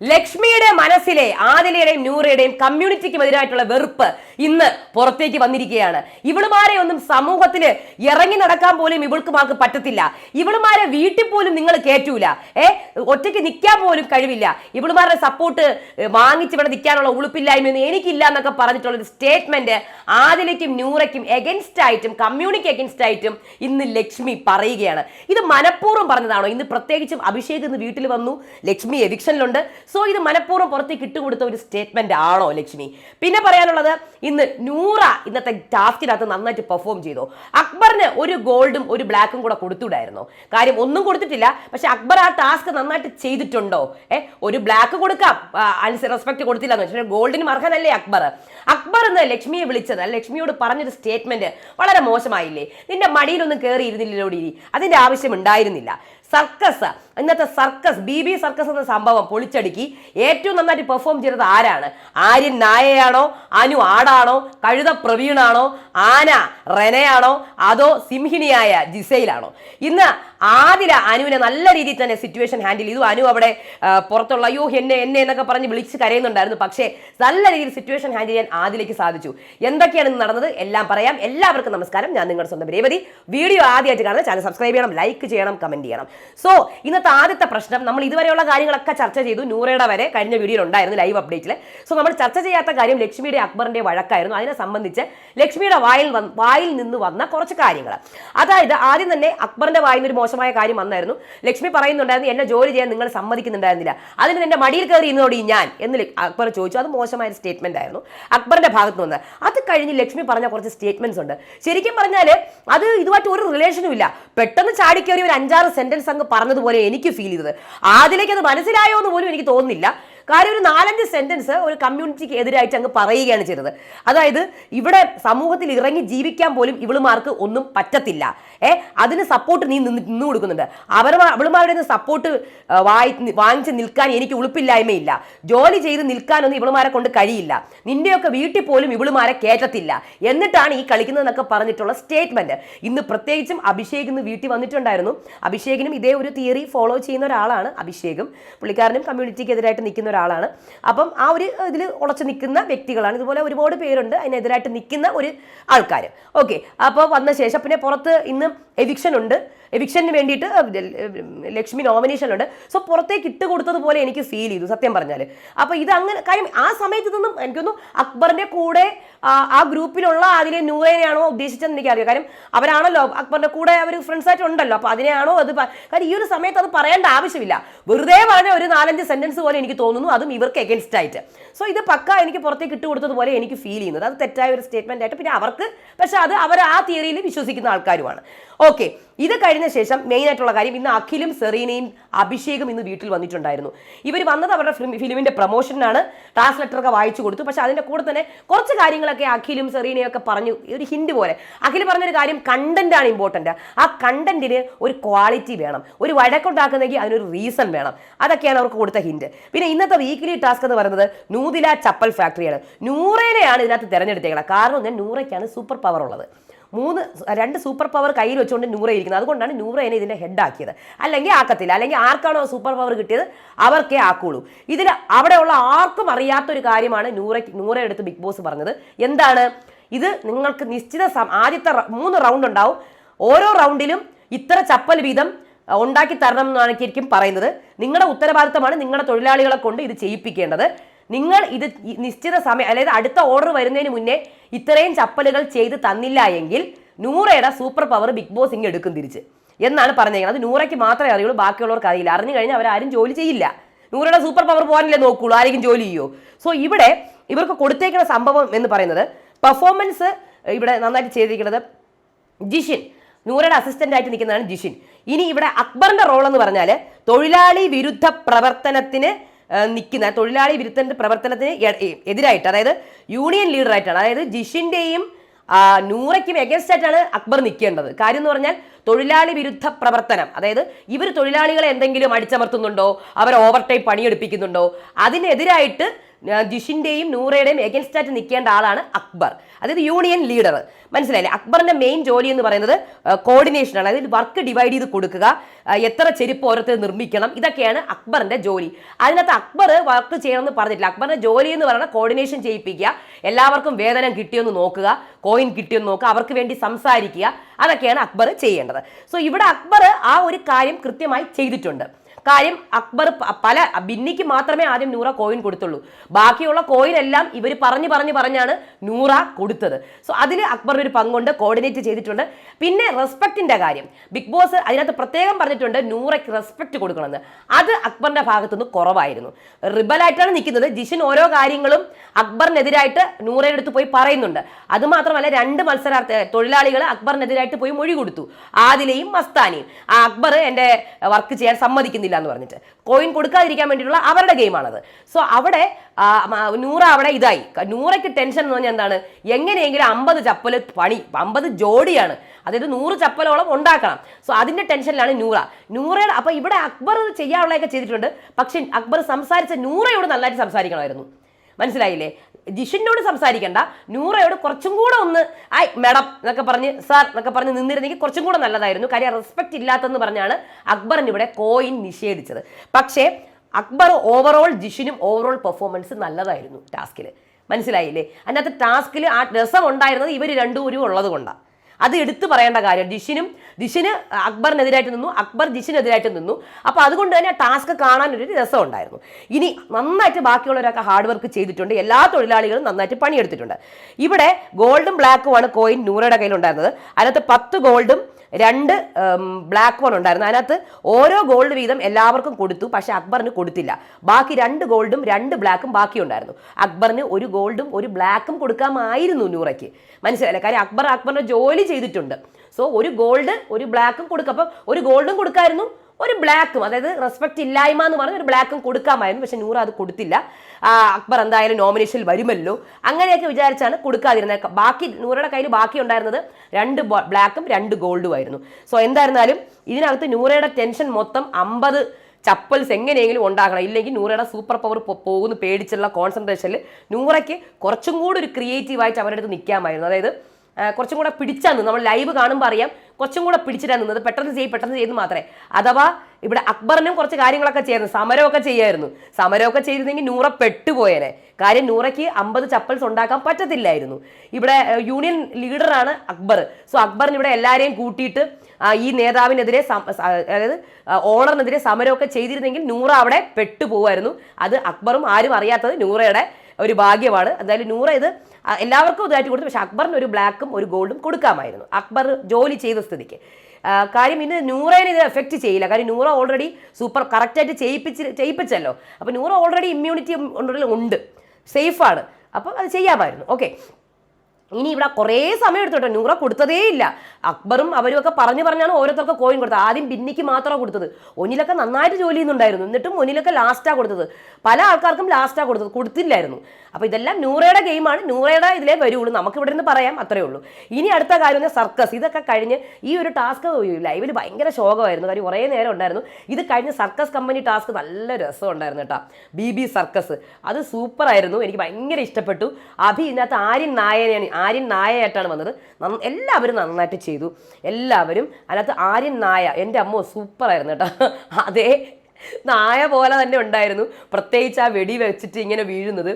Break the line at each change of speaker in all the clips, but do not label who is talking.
ലക്ഷ്മിയുടെ മനസ്സിലെ ആദിലയുടെയും നൂറയുടെയും കമ്മ്യൂണിറ്റിക്കും എതിരായിട്ടുള്ള വെറുപ്പ് ഇന്ന് പുറത്തേക്ക് വന്നിരിക്കുകയാണ്. ഇവളുമാരെ ഒന്നും സമൂഹത്തിന് ഇറങ്ങി നടക്കാൻ പോലും ഇവൾക്ക് മാർക്ക് പറ്റത്തില്ല. ഇവളുമാരെ വീട്ടിൽ പോലും നിങ്ങൾ കയറ്റൂല ഏ? ഒറ്റയ്ക്ക് നിൽക്കാൻ പോലും കഴിവില്ല. ഇവളുമാരുടെ സപ്പോർട്ട് വാങ്ങിച്ച് ഇവിടെ നിൽക്കാനുള്ള ഉളുപ്പില്ലായ്മയൊന്നും എനിക്കില്ല എന്നൊക്കെ പറഞ്ഞിട്ടുള്ള ഒരു സ്റ്റേറ്റ്മെന്റ് ആദിലയ്ക്കും ന്യൂറയ്ക്കും എഗൻസ്റ്റ് ആയിട്ടും കമ്മ്യൂണിക്ക് എഗൻസ്റ്റ് ആയിട്ടും ഇന്ന് ലക്ഷ്മി പറയുകയാണ്. ഇത് മനഃപൂർവം പറഞ്ഞതാണോ? ഇന്ന് പ്രത്യേകിച്ചും അഭിഷേക് ഇന്ന് വീട്ടിൽ വന്നു. ലക്ഷ്മി എവിക്ഷനിലുണ്ട് സോ ഇത് മനഃപൂർവം പുറത്തേക്ക് ഇട്ടുകൊടുത്ത ഒരു സ്റ്റേറ്റ്മെന്റ് ആണോ ലക്ഷ്മി? പിന്നെ പറയാനുള്ളത് ഇന്ന് നൂറ ഇന്നത്തെ ടാസ്കിനകത്ത് നന്നായിട്ട് പെർഫോം ചെയ്തു. അക്ബറിന് ഒരു ഗോൾഡും ഒരു ബ്ലാക്കും കൂടെ കൊടുത്തുവിടായിരുന്നു. കാര്യം ഒന്നും കൊടുത്തിട്ടില്ല. പക്ഷെ അക്ബർ ആ ടാസ്ക് നന്നായിട്ട് ചെയ്തിട്ടുണ്ടോ? ഏ ഒരു ബ്ലാക്ക് കൊടുക്കാം. റെസ്പെക്ട് കൊടുത്തില്ല എന്ന് ഗോൾഡിന് അർഹനല്ലേ അക്ബർ? അക്ബർ എന്ന് ലക്ഷ്മിയെ വിളിച്ചത് ലക്ഷ്മിയോട് പറഞ്ഞൊരു സ്റ്റേറ്റ്മെന്റ് വളരെ മോശമായില്ലേ? നിന്റെ മടിയിലൊന്നും കയറി അതിന്റെ ആവശ്യം ഉണ്ടായിരുന്നില്ല. സർക്കസ് ഇന്നത്തെ സർക്കസ് ബി ബി സർക്കസ് എന്ന സംഭവം പൊളിച്ചടുക്കി ഏറ്റവും നന്നായിട്ട് പെർഫോം ചെയ്തത് ആരാണ്? ആര്യൻ നായയാണോ? അനു ആടാണോ? കഴുത പ്രവീണാണോ? ആന റെനയാണോ? അതോ സിംഹിണിയായ ജിസയിലാണോ ഇന്ന് ആദില അനുവിനെ നല്ല രീതിയിൽ തന്നെ സിറ്റുവേഷൻ ഹാൻഡിൽ ചെയ്തു. അനു അവിടെ പുറത്തുള്ള അയ്യോ എന്നെ എന്നെ എന്നൊക്കെ പറഞ്ഞ് വിളിച്ച് കരയുന്നുണ്ടായിരുന്നു. പക്ഷേ നല്ല രീതിയിൽ സിറ്റുവേഷൻ ഹാൻഡിൽ ചെയ്യാൻ ആദിലേക്ക് സാധിച്ചു. എന്തൊക്കെയാണ് ഇന്ന് നടന്നത്? എല്ലാം പറയാം. എല്ലാവർക്കും നമസ്കാരം. ഞാൻ നിങ്ങളുടെ സ്വന്തം രേവതി. വീഡിയോ ആദ്യമായിട്ട് കാണുന്ന ചാനൽ സബ്സ്ക്രൈബ് ചെയ്യണം ലൈക്ക് ചെയ്യണം കമന്റ് ചെയ്യണം. സോ ഇന്നത്തെ ആദ്യത്തെ പ്രശ്നം നമ്മൾ ഇതുവരെയുള്ള കാര്യങ്ങളൊക്കെ ചർച്ച ചെയ്തു നൂറയുടെ വരെ കഴിഞ്ഞ വീഡിയോയിൽ ഉണ്ടായിരുന്നു ലൈവ് അപ്ഡേറ്റിൽ സോ നമ്മൾ ചർച്ച ചെയ്യാത്ത കാര്യം ലക്ഷ്മിയുടെ അക്ബറിന്റെ വഴക്കായിരുന്നു. അതിനെ സംബന്ധിച്ച് ലക്ഷ്മിയുടെ വായിൽ വായിൽ നിന്ന് വന്ന കുറച്ച് കാര്യങ്ങൾ അതായത് ആദ്യം തന്നെ അക്ബറിന്റെ വായിൽ നിന്ന് ഒരു മോശമായ കാര്യം വന്നായിരുന്നു. ലക്ഷ്മി പറയുന്നുണ്ടായിരുന്നു എന്നെ ജോലി ചെയ്യാൻ നിങ്ങൾ സമ്മതിക്കുന്നുണ്ടായിരുന്നില്ല. അതിന് എന്റെ മടിയിൽ കയറി ഇന്നോടി ഞാൻ? എന്ന് അക്ബർ ചോദിച്ചു. അത് മോശമായ സ്റ്റേറ്റ്മെന്റ് ആയിരുന്നു. അക്ബറിന്റെ ഭാഗത്ത് നിന്ന്. അത് കഴിഞ്ഞ് ലക്ഷ്മി പറഞ്ഞ കുറച്ച് സ്റ്റേറ്റ്മെന്റ്സ് ഉണ്ട്. ശരിക്കും പറഞ്ഞാൽ അത് ഇതുമായിട്ട് ഒരു റിലേഷനും ഇല്ല. പെട്ടെന്ന് ചാടിക്കേറി ഒരു അഞ്ചാറ് സെന്റൻസ് അങ്ങ് പറഞ്ഞതുപോലെ ഫീൽ ചെയ്തത്. ആദ്യത്തേക്ക് അത് മനസ്സിലായോ എന്ന് പോലും എനിക്ക് തോന്നുന്നില്ല. കാര്യം ഒരു നാലഞ്ച് സെന്റൻസ് ഒരു കമ്മ്യൂണിറ്റിക്ക് എതിരായിട്ട് അങ്ങ് പറയുകയാണ് ചെയ്തത്. അതായത് ഇവിടെ സമൂഹത്തിൽ ഇറങ്ങി ജീവിക്കാൻ പോലും ഇവളുമാർക്ക് ഒന്നും പറ്റത്തില്ല. ഏ അതിന് സപ്പോർട്ട് നീ നിന്ന് നിന്ന് കൊടുക്കുന്നുണ്ട്. അവർ അവളുമാരുടെ സപ്പോർട്ട് വായി വാങ്ങിച്ച് നിൽക്കാൻ എനിക്ക് ഉളുപ്പില്ലായ്മയില്ല. ജോലി ചെയ്ത് നിൽക്കാനൊന്നും ഇവളുമാരെ കൊണ്ട് കഴിയില്ല. നിന്റെയൊക്കെ വീട്ടിൽ പോലും ഇവളുമാരെ കയറ്റത്തില്ല എന്നിട്ടാണ് ഈ കളിക്കുന്നതെന്നൊക്കെ പറഞ്ഞിട്ടുള്ള സ്റ്റേറ്റ്മെന്റ് ഇന്ന് പ്രത്യേകിച്ചും അഭിഷേക് ഇന്ന് വീട്ടിൽ വന്നിട്ടുണ്ടായിരുന്നു. അഭിഷേകിനും ഇതേ ഒരു തിയറി ഫോളോ ചെയ്യുന്ന ഒരാളാണ് അഭിഷേകും. പുള്ളിക്കാരനും കമ്മ്യൂണിറ്റിക്ക് എതിരായിട്ട് നിൽക്കുന്ന ഒരാളാണ്. അപ്പം ആ ഒരു ഇതിൽ ഉളച്ച് നിൽക്കുന്ന വ്യക്തികളാണ്. ഇതുപോലെ ഒരുപാട് പേരുണ്ട്. അതിനെതിരായിട്ട് നിൽക്കുന്ന ഒരു ആൾക്കാർ ഓക്കെ. അപ്പോൾ വന്ന ശേഷം പിന്നെ പുറത്ത് ഇന്ന് എവിക്ഷൻ ഉണ്ട്. എവിക്ഷന് വേണ്ടിയിട്ട് ലക്ഷ്മി നോമിനേഷനിലുണ്ട്. സോ പുറത്തേക്ക് ഇട്ട് കൊടുത്തതുപോലെ എനിക്ക് ഫീൽ ചെയ്തു സത്യം പറഞ്ഞാൽ അപ്പോൾ ഇത് അങ്ങനെ കാര്യം ആ സമയത്ത് നിന്നും എനിക്കൊന്നു അക്ബറിന്റെ കൂടെ ആ, ഗ്രൂപ്പിലുള്ള അതിലെ നൂറേനെയാണോ ഉദ്ദേശിച്ചതെന്ന് എനിക്കറിയാം കാര്യം അവരാണല്ലോ അക്ബറിന്റെ കൂടെ അവർ ഫ്രണ്ട്സ് ആയിട്ട് ഉണ്ടല്ലോ. അപ്പോൾ അതിനെയാണോ അത് കാര്യം ഈ ഒരു സമയത്ത് അത് പറയേണ്ട ആവശ്യമില്ല. വെറുതെ പറഞ്ഞ ഒരു നാലഞ്ച് സെന്റൻസ് പോലെ എനിക്ക് തോന്നുന്നു അതും ഇവർക്ക് എഗൻസ്റ്റ് ആയിട്ട്. സോ ഇത് പക്ക എനിക്ക് പുറത്തേക്ക് ഇട്ട് കൊടുത്തതുപോലെ എനിക്ക് ഫീൽ ചെയ്യുന്നത്. അത് തെറ്റായ ഒരു സ്റ്റേറ്റ്മെന്റ് ആയിട്ട് പിന്നെ അവർക്ക് പക്ഷേ അത് അവർ ആ തിയറിയിൽ വിശ്വസിക്കുന്ന ആൾക്കാരുമാണ്. ഓക്കെ ഇത് കഴിഞ്ഞ ശേഷം മെയിൻ ആയിട്ടുള്ള കാര്യം ഇന്ന് അഖിലും സെറീനയും അഭിഷേകും ഇന്ന് വീട്ടിൽ വന്നിട്ടുണ്ടായിരുന്നു. ഇവർ വന്നത് അവരുടെ ഫിലിം- ഫിലിമിന്റെ പ്രൊമോഷനാണ് ട്രാൻസ്ലേറ്ററൊക്കെ വായിച്ചു കൊടുത്തു. പക്ഷെ അതിന്റെ കൂടെ തന്നെ കുറച്ച് കാര്യങ്ങളൊക്കെ അഖിലും സെറീനയും ഒക്കെ പറഞ്ഞു. ഒരു ഹിന്റ് പോലെ. അഖിൽ പറഞ്ഞൊരു കാര്യം കണ്ടന്റ് ആണ് ഇമ്പോർട്ടന്റ് ആ കണ്ടന്റിന് ഒരു ക്വാളിറ്റി വേണം. ഒരു വഴക്കുണ്ടാക്കുന്നെങ്കിൽ അതിനൊരു റീസൺ വേണം. അതൊക്കെയാണ് അവർക്ക് കൊടുത്ത ഹിന്റ് പിന്നെ ഇന്നത്തെ വീക്കിലി ടാസ്ക് എന്ന് പറയുന്നത് നൂതില ചപ്പൽ ഫാക്ടറിയാണ് നൂറേനെയാണ് ഇതിനകത്ത് തിരഞ്ഞെടുത്തേക്കുന്നത് കാരണം ഞാൻ നൂറയ്ക്കാണ് സൂപ്പർ പവർ ഉള്ളത്. മൂന്ന് രണ്ട് സൂപ്പർ പവർ കയ്യിൽ വെച്ചുകൊണ്ട് നൂറ ഇരിക്കുന്നത്. അതുകൊണ്ടാണ് നൂറേനെ ഇതിന്റെ ഹെഡ് ആക്കിയത്. അല്ലെങ്കിൽ ആക്കത്തില്ല. അല്ലെങ്കിൽ ആർക്കാണോ സൂപ്പർ പവർ കിട്ടിയത്? അവർക്കേ ആക്കുള്ളൂ. ഇതിൽ അവിടെയുള്ള ആർക്കും അറിയാത്തൊരു കാര്യമാണ് നൂറ നൂറ എടുത്ത് ബിഗ് ബോസ് പറഞ്ഞത്. എന്താണ്? ഇത് നിങ്ങൾക്ക് നിശ്ചിത ആദ്യത്തെ മൂന്ന് റൗണ്ട് ഉണ്ടാവും. ഓരോ റൗണ്ടിലും ഇത്ര ചപ്പൽ വീതം ഉണ്ടാക്കി തരണം എന്നാണ് ശരിക്കും പറയുന്നത്. നിങ്ങളുടെ ഉത്തരവാദിത്തമാണ് നിങ്ങളുടെ തൊഴിലാളികളെ കൊണ്ട് ഇത് ചെയ്യിപ്പിക്കേണ്ടത്. നിങ്ങൾ ഇത് നിശ്ചിത സമയം അതായത് അടുത്ത ഓർഡർ വരുന്നതിന് മുന്നേ ഇത്രയും ചപ്പലുകൾ ചെയ്ത് തന്നില്ല എങ്കിൽ നൂറയുടെ സൂപ്പർ പവർ ബിഗ് ബോസ് ഇങ്ങ് എടുക്കും തിരിച്ച്. എന്നാണ് പറഞ്ഞേക്കുന്നത് അത് നൂറയ്ക്ക് മാത്രമേ അറിയുള്ളൂ ബാക്കിയുള്ളവർക്ക് അറിയില്ല. അറിഞ്ഞു കഴിഞ്ഞാൽ അവരാരും ജോലി ചെയ്യില്ല. നൂറയുടെ സൂപ്പർ പവർ പോകാനല്ലേ നോക്കുള്ളൂ ആരെങ്കിലും ജോലി ചെയ്യോ? സോ ഇവിടെ ഇവർക്ക് കൊടുത്തേക്കുന്ന സംഭവം എന്ന് പറയുന്നത് പെർഫോമൻസ് ഇവിടെ നന്നായിട്ട് ചെയ്തിരിക്കുന്നത് ജിഷിൻ. നൂറയുടെ അസിസ്റ്റന്റ് ആയിട്ട് നിൽക്കുന്നതാണ് ജിഷിൻ. ഇനി ഇവിടെ അക്ബറിന്റെ റോൾ എന്ന് പറഞ്ഞാൽ തൊഴിലാളി വിരുദ്ധ പ്രവർത്തനത്തിന് നിൽക്കുന്ന തൊഴിലാളി വിരുദ്ധ പ്രവർത്തനത്തിന് എതിരായിട്ട് അതായത് യൂണിയൻ ലീഡറായിട്ടാണ് അതായത് ജിഷിന്റെയും ആ, നൂറയ്ക്കും എഗൻസ്റ്റ് ആയിട്ടാണ് അക്ബർ നിൽക്കേണ്ടത്. കാര്യം എന്ന് പറഞ്ഞാൽ തൊഴിലാളി വിരുദ്ധ പ്രവർത്തനം അതായത് ഇവർ തൊഴിലാളികളെ എന്തെങ്കിലും അടിച്ചമർത്തുന്നുണ്ടോ? അവർ ടൈം പണിയെടുപ്പിക്കുന്നുണ്ടോ? അതിനെതിരായിട്ട് ആ, ജിഷിന്റെയും നൂറയുടെയും എഗൻസ്റ്റ് ആയിട്ട് നിൽക്കേണ്ട ആളാണ് അക്ബർ. അതായത് യൂണിയൻ ലീഡർ മനസ്സിലായില്ലേ? അക്ബറിന്റെ മെയിൻ ജോലി എന്ന് പറയുന്നത് കോർഡിനേഷൻ ആണ്. അതായത് വർക്ക് ഡിവൈഡ് ചെയ്ത് കൊടുക്കുക എത്ര ചെരുപ്പ് ഓരോരുത്തർ നിർമ്മിക്കണം ഇതൊക്കെയാണ് അക്ബറിന്റെ ജോലി. അതിനകത്ത് അക്ബർ വർക്ക് ചെയ്യണമെന്ന് പറഞ്ഞിട്ടില്ല. അക്ബറിന്റെ ജോലി എന്ന് പറയുന്നത് കോർഡിനേഷൻ ചെയ്യിപ്പിക്കുക എല്ലാവർക്കും വേതനം കിട്ടിയെന്ന് നോക്കുക കോയിൻ കിട്ടിയെന്ന് നോക്കുക അവർക്ക് വേണ്ടി സംസാരിക്കുക അതൊക്കെയാണ് അക്ബർ ചെയ്യേണ്ടത്. സോ ഇവിടെ അക്ബർ ആ ഒരു കാര്യം കൃത്യമായി ചെയ്തിട്ടുണ്ട്. കാര്യം അക്ബർ പല ബിന്നിക്ക് മാത്രമേ ആദ്യം നൂറ കോയിൻ കൊടുത്തുള്ളൂ. ബാക്കിയുള്ള കോയിൻ എല്ലാം ഇവർ പറഞ്ഞു പറഞ്ഞു പറഞ്ഞാണ് നൂറ കൊടുത്തത്. സോ അതിൽ അക്ബറിന് ഒരു പങ്കുണ്ട് കോർഡിനേറ്റ് ചെയ്തിട്ടുണ്ട്. പിന്നെ റെസ്പെക്റ്റിന്റെ കാര്യം. ബിഗ് ബോസ് അതിനകത്ത് പ്രത്യേകം പറഞ്ഞിട്ടുണ്ട് നൂറയ്ക്ക് റെസ്പെക്ട് കൊടുക്കണമെന്ന്. അത് അക്ബറിന്റെ ഭാഗത്തുനിന്ന് കുറവായിരുന്നു. റിബലായിട്ടാണ് നിൽക്കുന്നത്. ജിഷിൻ ഓരോ കാര്യങ്ങളും അക്ബറിനെതിരായിട്ട് നൂറയുടെ അടുത്ത് പോയി പറയുന്നുണ്ട്. അത് മാത്രമല്ല രണ്ട് മത്സരാർത്ഥി തൊഴിലാളികൾ അക്ബറിനെതിരായിട്ട് പോയി മൊഴി കൊടുത്തു. ആദിലയും മസ്താനിയും. ആ അക്ബർ എന്റെ വർക്ക് ചെയ്യാൻ സമ്മതിക്കുന്നില്ല. എന്ന് പറഞ്ഞിട്ട്. കോയിൻ കൊടുക്കാതിരിക്കാൻ വേണ്ടിയിട്ടുള്ള അവരുടെ ഗെയിമാണത്. സോ അവിടെ നൂറ അവിടെ ഇതായി. നൂറയ്ക്ക് ടെൻഷൻ എന്ന് പറഞ്ഞാൽ എന്താണ്? എങ്ങനെയെങ്കിലും അമ്പത് ചപ്പൽ പണി അമ്പത് ജോഡിയാണ്. അതായത് നൂറ് ചപ്പലോളം ഉണ്ടാക്കണം. സോ അതിന്റെ ടെൻഷനിലാണ് നൂറ. നൂറയുടെ അപ്പൊ ഇവിടെ അക്ബർ ചെയ്യാനുള്ളതൊക്കെ ചെയ്തിട്ടുണ്ട്. പക്ഷെ അക്ബർ സംസാരിച്ച നൂറയോട് നല്ലതായിട്ട് സംസാരിക്കണമായിരുന്നു. മനസ്സിലായില്ലേ? ജിഷിനോട് സംസാരിക്കണ്ട. നൂറയോട് കുറച്ചും കൂടെ ഒന്ന് ഐ മേഡം എന്നൊക്കെ പറഞ്ഞ് സാർ എന്നൊക്കെ പറഞ്ഞ് നിന്നിരുന്നെങ്കിൽ കുറച്ചും കൂടെ നല്ലതായിരുന്നു. കാര്യം റെസ്പെക്റ്റ് ഇല്ലാത്തെന്ന് പറഞ്ഞാണ് അക്ബറിന് ഇവിടെ കോയിൻ നിഷേധിച്ചത്. പക്ഷേ അക്ബർ ഓവറോൾ ജിഷിനും ഓവറോൾ പെർഫോമൻസ് നല്ലതായിരുന്നു ടാസ്കിൽ മനസ്സിലായില്ലേ? അതിനകത്ത് ടാസ്കിൽ ആ രസം ഉണ്ടായിരുന്നത് ഇവർ രണ്ടുപേരും ഉള്ളത് കൊണ്ടാണ് അത് എടുത്തു പറയേണ്ട കാര്യം ജിഷിനും ജിഷിന് അക്ബറിനെതിരായിട്ട് നിന്നു അക്ബർ ജിഷിനെതിരായിട്ട് നിന്നു. അപ്പോൾ അതുകൊണ്ട് തന്നെ ടാസ്ക് കാണാൻ ഒരു രസം ഉണ്ടായിരുന്നു ഇനി നന്നായിട്ട് ബാക്കിയുള്ളവരൊക്കെ ഹാർഡ് വർക്ക് ചെയ്തിട്ടുണ്ട്. എല്ലാ തൊഴിലാളികളും നന്നായിട്ട് പണിയെടുത്തിട്ടുണ്ട്. ഇവിടെ ഗോൾഡും ബ്ലാക്കുമാണ് കോയിൻ നൂറയുടെ കയ്യിലുണ്ടായിരുന്നത്. അതിനകത്ത് പത്ത് ഗോൾഡും രണ്ട് ബ്ലാക്ക് വൺ ഉണ്ടായിരുന്നു. അതിനകത്ത് ഓരോ ഗോൾഡ് വീതം എല്ലാവർക്കും കൊടുത്തു പക്ഷെ അക്ബറിന് കൊടുത്തില്ല. ബാക്കി രണ്ട് ഗോൾഡും രണ്ട് ബ്ലാക്കും ബാക്കി ഉണ്ടായിരുന്നു. അക്ബറിന് ഒരു ഗോൾഡും ഒരു ബ്ലാക്കും കൊടുക്കാമായിരുന്നു നൂറയ്ക്ക്. മനസ്സിലായില്ലേ? കാര്യം അക്ബർ അക്ബറിന്റെ ജോലി ചെയ്തിട്ടുണ്ട്. സോ ഒരു ഗോൾഡ് ഒരു ബ്ലാക്കും കൊടുക്കും അപ്പം ഒരു ഗോൾഡും കൊടുക്കായിരുന്നു. ഒരു ബ്ലാക്കും അതായത് റെസ്പെക്ട് ഇല്ലായ്മ എന്ന് പറഞ്ഞ ഒരു ബ്ലാക്കും കൊടുക്കാമായിരുന്നു. പക്ഷെ നൂറ അത് കൊടുത്തില്ല. അക്ബർ എന്തായാലും നോമിനേഷനിൽ വരുമല്ലോ. അങ്ങനെയൊക്കെ വിചാരിച്ചാണ് കൊടുക്കാതിരുന്നത്. ബാക്കി നൂറയുടെ കയ്യിൽ ബാക്കി ഉണ്ടായിരുന്നത് രണ്ട് ബ്ലാക്കും രണ്ട് ഗോൾഡും ആയിരുന്നു. സോ എന്തായിരുന്നാലും ഇതിനകത്ത് നൂറയുടെ ടെൻഷൻ മൊത്തം അമ്പത് ചപ്പൽസ് എങ്ങനെയെങ്കിലും ഉണ്ടാക്കണം ഇല്ലെങ്കിൽ നൂറയുടെ സൂപ്പർ പവർ പോകുന്നു പേടിച്ചുള്ള കോൺസെൻട്രേഷനിൽ നൂറയ്ക്ക് കുറച്ചും കൂടി ഒരു ക്രിയേറ്റീവായിട്ട് അവരുടെ അടുത്ത് നിൽക്കാമായിരുന്നു. അതായത് കുറച്ചും കൂടെ പിടിച്ചാൽ നിന്ന്. നമ്മൾ ലൈവ് കാണുമ്പോൾ അറിയാം കുറച്ചും കൂടെ പിടിച്ചിട്ടാണ് നിന്നത്. പെട്ടെന്ന് ചെയ്യും പെട്ടെന്ന് ചെയ്ത് മാത്രമേ. അഥവാ ഇവിടെ അക്ബറിനും കുറച്ച് കാര്യങ്ങളൊക്കെ ചെയ്യായിരുന്നു. സമരമൊക്കെ ചെയ്യായിരുന്നു. സമരമൊക്കെ ചെയ്തിരുന്നെങ്കിൽ നൂറ പെട്ടുപോയേനെ കാര്യം നൂറയ്ക്ക് അമ്പത് ചപ്പൽസ് ഉണ്ടാക്കാൻ പറ്റത്തില്ലായിരുന്നു. ഇവിടെ യൂണിയൻ ലീഡറാണ് അക്ബർ. സോ അക്ബറിന് ഇവിടെ എല്ലാവരെയും കൂട്ടിയിട്ട് ഈ നേതാവിനെതിരെ അതായത് ഓണറിനെതിരെ സമരമൊക്കെ ചെയ്തിരുന്നെങ്കിൽ നൂറ അവിടെ പെട്ടുപോകുമായിരുന്നു അത് അക്ബറും ആരും അറിയാത്തത് നൂറയുടെ ഒരു ഭാഗ്യമാണ്. എന്തായാലും നൂറ ഇത് എല്ലാവർക്കും ഇതായിട്ട് കൊടുത്തു. പക്ഷെ അക്ബറിന് ഒരു ബ്ലാക്കും ഒരു ഗോൾഡും കൊടുക്കാമായിരുന്നു. അക്ബർ ജോലി ചെയ്ത സ്ഥിതിക്ക്. കാര്യം ഇന്ന് നൂറേനെ ഇത് എഫക്റ്റ് ചെയ്യില്ല. കാര്യം നൂറ ഓൾറെഡി സൂപ്പർ കറക്റ്റായിട്ട് ചെയ്യിപ്പിച്ച് ചെയ്യിപ്പിച്ചല്ലോ. അപ്പോൾ നൂറ ഓൾറെഡി ഇമ്മ്യൂണിറ്റി ഉണ്ട്. സേഫാണ് അപ്പോൾ അത് ചെയ്യാമായിരുന്നു. ഓക്കെ ഇനി ഇവിടെ കുറേ സമയം എടുത്തോട്ടെ നൂറ കൊടുത്തതേ ഇല്ല. അക്ബറും അവരും ഒക്കെ പറഞ്ഞു പറഞ്ഞാണ് ഓരോരുത്തർക്ക് കോയിൻ കൊടുത്തത്. ആദ്യം ബിന്നിക്ക് മാത്രമാണ് കൊടുത്തത്. ഒന്നിലൊക്കെ നന്നായിട്ട് ജോലി ചെയ്യുന്നുണ്ടായിരുന്നു. എന്നിട്ടും ഒന്നിലൊക്കെ ലാസ്റ്റാണ് കൊടുത്തത്. പല ആൾക്കാർക്കും ലാസ്റ്റാണ് കൊടുത്തത് കൊടുത്തില്ലായിരുന്നു. അപ്പോൾ ഇതെല്ലാം നൂറയുടെ ഗെയിമാണ് നൂറയുടെ ഇതിലേ വരുള്ളൂ. നമുക്ക് ഇവിടെ നിന്ന് പറയാം. അത്രേ ഉള്ളൂ. ഇനി അടുത്ത കാര്യം എന്ന് സർക്കസ് ഇതൊക്കെ കഴിഞ്ഞ് ഈ ഒരു ടാസ്ക് ലൈവിൽ ഭയങ്കര ശോകമായിരുന്നു. കാര്യം കുറേ നേരം ഉണ്ടായിരുന്നു. ഇത് കഴിഞ്ഞ് സർക്കസ് കമ്പനി ടാസ്ക് നല്ല രസം ഉണ്ടായിരുന്നു കേട്ടോ. ബി ബി സർക്കസ് അത് സൂപ്പർ ആയിരുന്നു. എനിക്ക് ഭയങ്കര ഇഷ്ടപ്പെട്ടു. അഭി ഇതിനകത്ത് ആര്യൻ നായനാണ് ആര്യൻ നായയായിട്ടാണ് വന്നത്. എല്ലാവരും നന്നായിട്ട് ചെയ്തു. എല്ലാവരും അതിനകത്ത് ആര്യൻ നായ എന്റെ അമ്മ സൂപ്പറായിരുന്നു കേട്ടോ. അതേ നായ പോലെ തന്നെ ഉണ്ടായിരുന്നു. പ്രത്യേകിച്ച് ആ വെടി വെച്ചിട്ട് ഇങ്ങനെ വീഴുന്നത്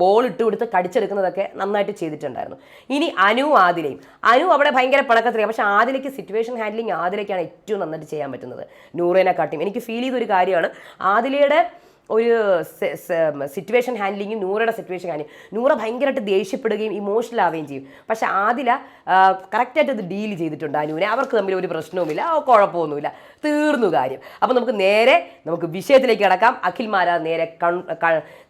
ബോൾ ഇട്ട് കൊടുത്ത് കടിച്ചെടുക്കുന്നതൊക്കെ നന്നായിട്ട് ചെയ്തിട്ടുണ്ടായിരുന്നു. ഇനി അനു ആദിലയും. അനു അവിടെ ഭയങ്കര പണക്കത്തിലാണ് പക്ഷേ ആദിലയ്ക്ക് സിറ്റുവേഷൻ ഹാൻഡ്ലിങ് ആദിലയ്ക്കാണ് ഏറ്റവും നന്നായിട്ട് ചെയ്യാൻ പറ്റുന്നത്. നൂറേനെ കാട്ടിയും എനിക്ക് ഫീൽ ചെയ്തൊരു കാര്യമാണ്. ആദിലയുടെ ഒരു സിറ്റുവേഷൻ ഹാൻഡ്ലിങ്ങും നൂറയുടെ സിറ്റുവേഷൻ ഹാൻഡ്ലിങ് നൂറ ഭയങ്കരമായിട്ട് ദേഷ്യപ്പെടുകയും ഇമോഷണൽ ആവുകയും ചെയ്യും. പക്ഷെ ആദില കറക്റ്റായിട്ട് അത് ഡീൽ ചെയ്തിട്ടുണ്ട് അനുവിനെ. അവർക്ക് തമ്മിൽ ഒരു പ്രശ്നവുമില്ല കുഴപ്പമൊന്നുമില്ല. തീർന്നു കാര്യം. അപ്പോൾ നമുക്ക് നേരെ നമുക്ക് വിഷയത്തിലേക്ക് കിടക്കാം. അഖിൽ മാരാ നേരെ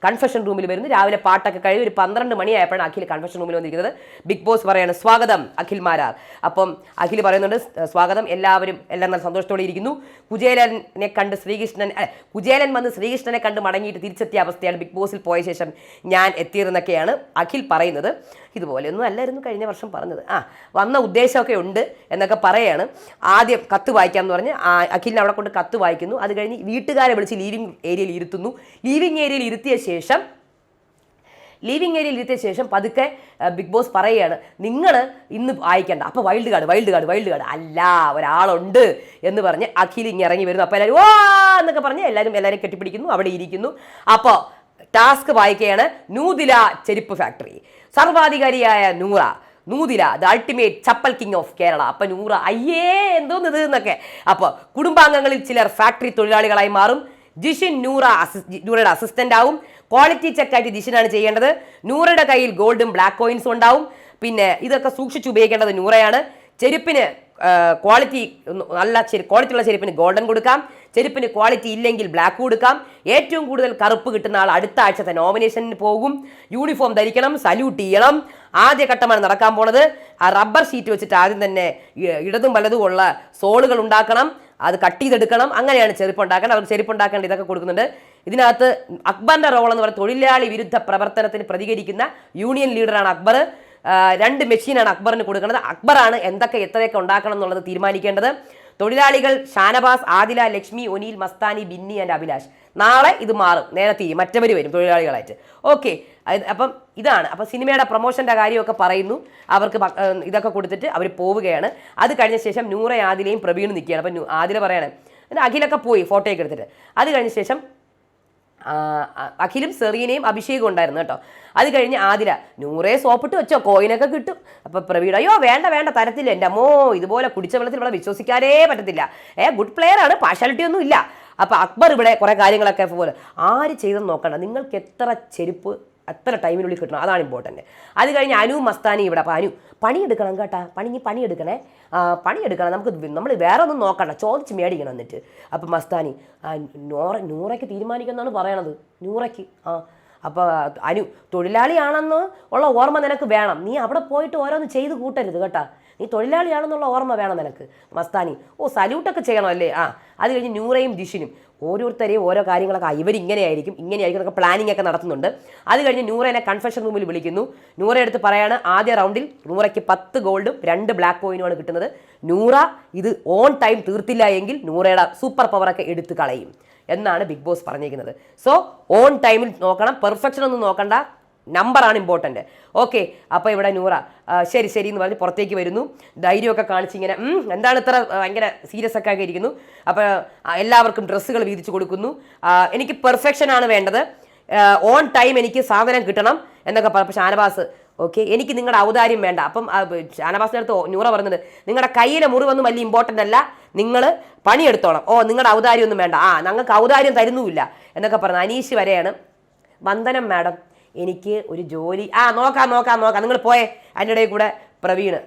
കൺഫെഷൻ റൂമിൽ വരുന്നു. രാവിലെ പാട്ടൊക്കെ കഴിഞ്ഞ് ഒരു പന്ത്രണ്ട് മണിയായപ്പോഴാണ് അഖിൽ കൺഫെഷൻ റൂമിൽ വന്നിരിക്കുന്നത്. ബിഗ് ബോസ് പറയാണ് സ്വാഗതം അഖിൽ മാരാർ അപ്പം അഖിൽ പറയുന്നുണ്ട് സ്വാഗതം. എല്ലാവരും എല്ലാം നല്ല സന്തോഷത്തോടെ ഇരിക്കുന്നു. കുചേലനെ കണ്ട് ശ്രീകൃഷ്ണൻ കുജേലൻ വന്ന് ശ്രീകൃഷ്ണനെ മടങ്ങിയിട്ട് തിരിച്ചെത്തിയ അവസ്ഥയാണ് ബിഗ് ബോസിൽ പോയ ശേഷം ഞാൻ എത്തിയതെന്നൊക്കെയാണ് അഖിൽ പറയുന്നത്. ഇതുപോലെയൊന്നും അല്ലായിരുന്നു കഴിഞ്ഞ വർഷം പറഞ്ഞത്. ആ വന്ന ഉദ്ദേശമൊക്കെ ഉണ്ട് എന്നൊക്കെ പറയാണ്. ആദ്യം കത്ത് വായിക്കാം എന്ന് പറഞ്ഞ് അഖിലിനെ അവിടെ കൊണ്ട് കത്ത് വായിക്കുന്നു. അത് കഴിഞ്ഞ് വീട്ടുകാരെ വിളിച്ച് ലീവിംഗ് ഏരിയയിൽ ഇരുത്തുന്നു. ലീവിംഗ് ഏരിയയിൽ ഇരുത്തിയ ശേഷം ലിവിംഗ് ഏരിയയിൽ ഇരുത്തിയ ശേഷം പതുക്കെ ബിഗ് ബോസ് പറയുകയാണ് നിങ്ങൾ ഇന്ന് വായിക്കണ്ട. അപ്പോൾ wild card wild card wild card അല്ല ഒരാളുണ്ട് എന്ന് പറഞ്ഞ് അഖിൽ ഇങ്ങനെ ഇറങ്ങി വരുന്നു. അപ്പോൾ എല്ലാവരും ഓ എന്നൊക്കെ പറഞ്ഞ് എല്ലാവരും എല്ലാവരും കെട്ടിപ്പിടിക്കുന്നു അവിടെ ഇരിക്കുന്നു. അപ്പോൾ ടാസ്ക് വായിക്കുകയാണ് നൂതില ചെരുപ്പ് factory സർവാധികാരിയായ Noora Noothila the ultimate chappal king of Kerala അപ്പൊ നൂറ അയ്യേ എന്തോന്ന് ഇത് എന്നൊക്കെ. അപ്പോൾ കുടുംബാംഗങ്ങളിൽ ചിലർ ഫാക്ടറി തൊഴിലാളികളായി മാറും. ജിഷിൻ നൂറ അസിസ് നൂറയുടെ അസിസ്റ്റന്റ് ആവും. ക്വാളിറ്റി ചെക്കായിട്ട് ജിഷിനാണ് ചെയ്യേണ്ടത്. നൂറയുടെ കയ്യിൽ ഗോൾഡും ബ്ലാക്ക് കോയിൻസും ഉണ്ടാവും. പിന്നെ ഇതൊക്കെ സൂക്ഷിച്ച് ഉപയോഗിക്കേണ്ടത് നൂറയാണ്. ചെരുപ്പിന് ക്വാളിറ്റി നല്ല ക്വാളിറ്റി ഉള്ള ചെരുപ്പിന് ഗോൾഡൻ കൊടുക്കാം. ചെരുപ്പിന് ക്വാളിറ്റി ഇല്ലെങ്കിൽ ബ്ലാക്ക് കൊടുക്കാം. ഏറ്റവും കൂടുതൽ കറുപ്പ് കിട്ടുന്ന ആൾ അടുത്ത ആഴ്ചത്തെ നോമിനേഷനിൽ പോകും. യൂണിഫോം ധരിക്കണം സല്യൂട്ട് ചെയ്യണം. ആദ്യ ഘട്ടമാണ് നടക്കാൻ പോണത്. ആ റബ്ബർ ഷീറ്റ് വെച്ചിട്ട് ആദ്യം തന്നെ ഇടതും വലതും ഉള്ള സോളുകൾ ഉണ്ടാക്കണം. അത് കട്ട് ചെയ്തെടുക്കണം. അങ്ങനെയാണ് ചെരുപ്പ് ഉണ്ടാക്കേണ്ടത്. അവർക്ക് ചെരുപ്പ് ഉണ്ടാക്കേണ്ട ഇതൊക്കെ കൊടുക്കുന്നുണ്ട്. ഇതിനകത്ത് അക്ബറിന്റെ റോൾ എന്ന് പറയുന്നത് തൊഴിലാളി വിരുദ്ധ പ്രവർത്തനത്തിന് പ്രതികരിക്കുന്ന യൂണിയൻ ലീഡറാണ് അക്ബർ. രണ്ട് മെഷീനാണ് അക്ബറിന് കൊടുക്കുന്നത്. അക്ബറാണ് എന്തൊക്കെ എത്രയൊക്കെ ഉണ്ടാക്കണം എന്നുള്ളത് തീരുമാനിക്കേണ്ടത്. തൊഴിലാളികൾ ഷാനബാസ് ആദില ലക്ഷ്മി ഒനീൽ മസ്താനി ബിന്നി ആൻഡ് അഭിലാഷ്. നാളെ ഇത് മാറും. നേരെ തീരും മറ്റവർ വരും തൊഴിലാളികളായിട്ട്. ഓക്കെ അപ്പം ഇതാണ്. അപ്പം സിനിമയുടെ പ്രൊമോഷന്റെ കാര്യമൊക്കെ പറയുന്നു. അവർക്ക് ഇതൊക്കെ കൊടുത്തിട്ട് അവർ പോവുകയാണ്. അത് കഴിഞ്ഞ ശേഷം നൂറ ആദിലയും പ്രവീണും നിൽക്കുകയാണ്. അപ്പം ആദില പിന്നെ അഖിലൊക്കെ പോയി ഫോട്ടോയൊക്കെ എടുത്തിട്ട്. അത് കഴിഞ്ഞ ശേഷം അഖിലും സെറീനയും അഭിഷേകം ഉണ്ടായിരുന്നു കേട്ടോ. അത് കഴിഞ്ഞ് ആതിര നൂറേ സോപ്പിട്ട് വെച്ചോ കോയിനൊക്കെ കിട്ടും. അപ്പോൾ പ്രവീൺ അയ്യോ വേണ്ട വേണ്ട തരത്തില്ല എന്റെ അമ്മോ ഇതുപോലെ കുടിച്ച വെള്ളത്തിൽ ഇവിടെ വിശ്വസിക്കാനേ പറ്റത്തില്ല. ഏ ഗുഡ് പ്ലെയർ ആണ് പാർഷ്യാലിറ്റി ഒന്നും ഇല്ല. അപ്പോൾ അക്ബർ ഇവിടെ കുറേ കാര്യങ്ങളൊക്കെ പോലെ ആര് ചെയ്തെന്ന് നോക്കണ്ട. നിങ്ങൾക്ക് എത്ര ചെരുപ്പ് എത്ര ടൈമിനുള്ളിൽ കിട്ടണം. അതാണ് ഇമ്പോർട്ടന്റ് അത് കഴിഞ്ഞ് അനു മസ്താനി ഇവിടെ. അപ്പോൾ അനു പണിയെടുക്കണം കേട്ടാ. പണി പണിയെടുക്കണേ. പണിയെടുക്കണം. നമുക്ക് നമ്മൾ വേറെ ഒന്നും നോക്കണ്ട. ചോദിച്ച് മേടിക്കണം എന്നിട്ട്. അപ്പോൾ മസ്താനി നൂറ നൂറയ്ക്ക് തീരുമാനിക്കുമെന്നാണ് പറയണത്. നൂറയ്ക്ക്. ആ അപ്പോൾ അനു തൊഴിലാളിയാണെന്ന് ഉള്ള ഓർമ്മ നിനക്ക് വേണം. നീ അവിടെ പോയിട്ട് ഓരോന്ന് ചെയ്ത് കൂട്ടരുത് കേട്ടാ. നീ തൊഴിലാളിയാണെന്നുള്ള ഓർമ്മ വേണം നിനക്ക്. മസ്താനി ഓ സല്യൂട്ടൊക്കെ ചെയ്യണം അല്ലേ ആ അത് കഴിഞ്ഞ് നൂറയും ജിഷിനും ഓരോരുത്തരെയും ഓരോ കാര്യങ്ങളൊക്കെ ഇവരിങ്ങനെയായിരിക്കും ഇങ്ങനെയായിരിക്കും എന്നൊക്കെ പ്ലാനിംഗ് ഒക്കെ നടത്തുന്നുണ്ട്. അത് കഴിഞ്ഞ് നൂറേനെ കൺഫെഷൻ റൂമിൽ വിളിക്കുന്നു. നൂറ എടുത്ത് പറയാണ് ആദ്യ റൗണ്ടിൽ നൂറയ്ക്ക് പത്ത് ഗോൾഡും രണ്ട് ബ്ലാക്ക് കോയിനുമാണ് കിട്ടുന്നത്. നൂറ ഇത് ഓൺ ടൈം തീർത്തില്ല എങ്കിൽ നൂറയുടെ സൂപ്പർ പവറൊക്കെ എടുത്ത് കളയും. എന്നാണ് ബിഗ് ബോസ് പറഞ്ഞിരിക്കുന്നത്. സോ ഓൺ ടൈമിൽ നോക്കണം പെർഫെക്ഷൻ ഒന്നും നോക്കണ്ട. നമ്പറാണ് ഇമ്പോർട്ടന്റ് ഓക്കെ അപ്പോൾ ഇവിടെ നൂറ. ശരി ശരി എന്ന് പറഞ്ഞ് പുറത്തേക്ക് വരുന്നു. ധൈര്യമൊക്കെ കാണിച്ച് ഇങ്ങനെ എന്താണ് ഇത്ര ഭയങ്കര സീരിയസ് ഒക്കെ ആക്കി ഇരിക്കുന്നു. അപ്പോൾ എല്ലാവർക്കും ഡ്രസ്സുകൾ വീതിച്ചു കൊടുക്കുന്നു. എനിക്ക് പെർഫെക്ഷൻ ആണ് വേണ്ടത്. ഓൺ ടൈം എനിക്ക് സാധനം കിട്ടണം എന്നൊക്കെ പറഞ്ഞു ഷാനവാസ് ഓക്കെ എനിക്ക് നിങ്ങളുടെ ഔദാര്യം വേണ്ട. അപ്പം ഷാനവാസിന്റെ അടുത്ത് നൂറ പറഞ്ഞത് നിങ്ങളുടെ കയ്യിലെ മുറിവൊന്നും വലിയ ഇമ്പോർട്ടന്റ് അല്ല. നിങ്ങൾ പണിയെടുത്തോണം ഓ നിങ്ങളുടെ ഔദാര്യം ഒന്നും വേണ്ട. ആ ഞങ്ങൾക്ക് ഔദാര്യം തരുന്നുമില്ല എന്നൊക്കെ പറഞ്ഞു അനീഷ് വരെയാണ്. വന്ദനം മാഡം. എനിക്ക് ഒരു ജോലി. ആ നോക്കാം നോക്കാം നോക്കാം. നിങ്ങൾ പോയേ. അതിന്റെ ഇടയിൽ കൂടെ പ്രവീണ്.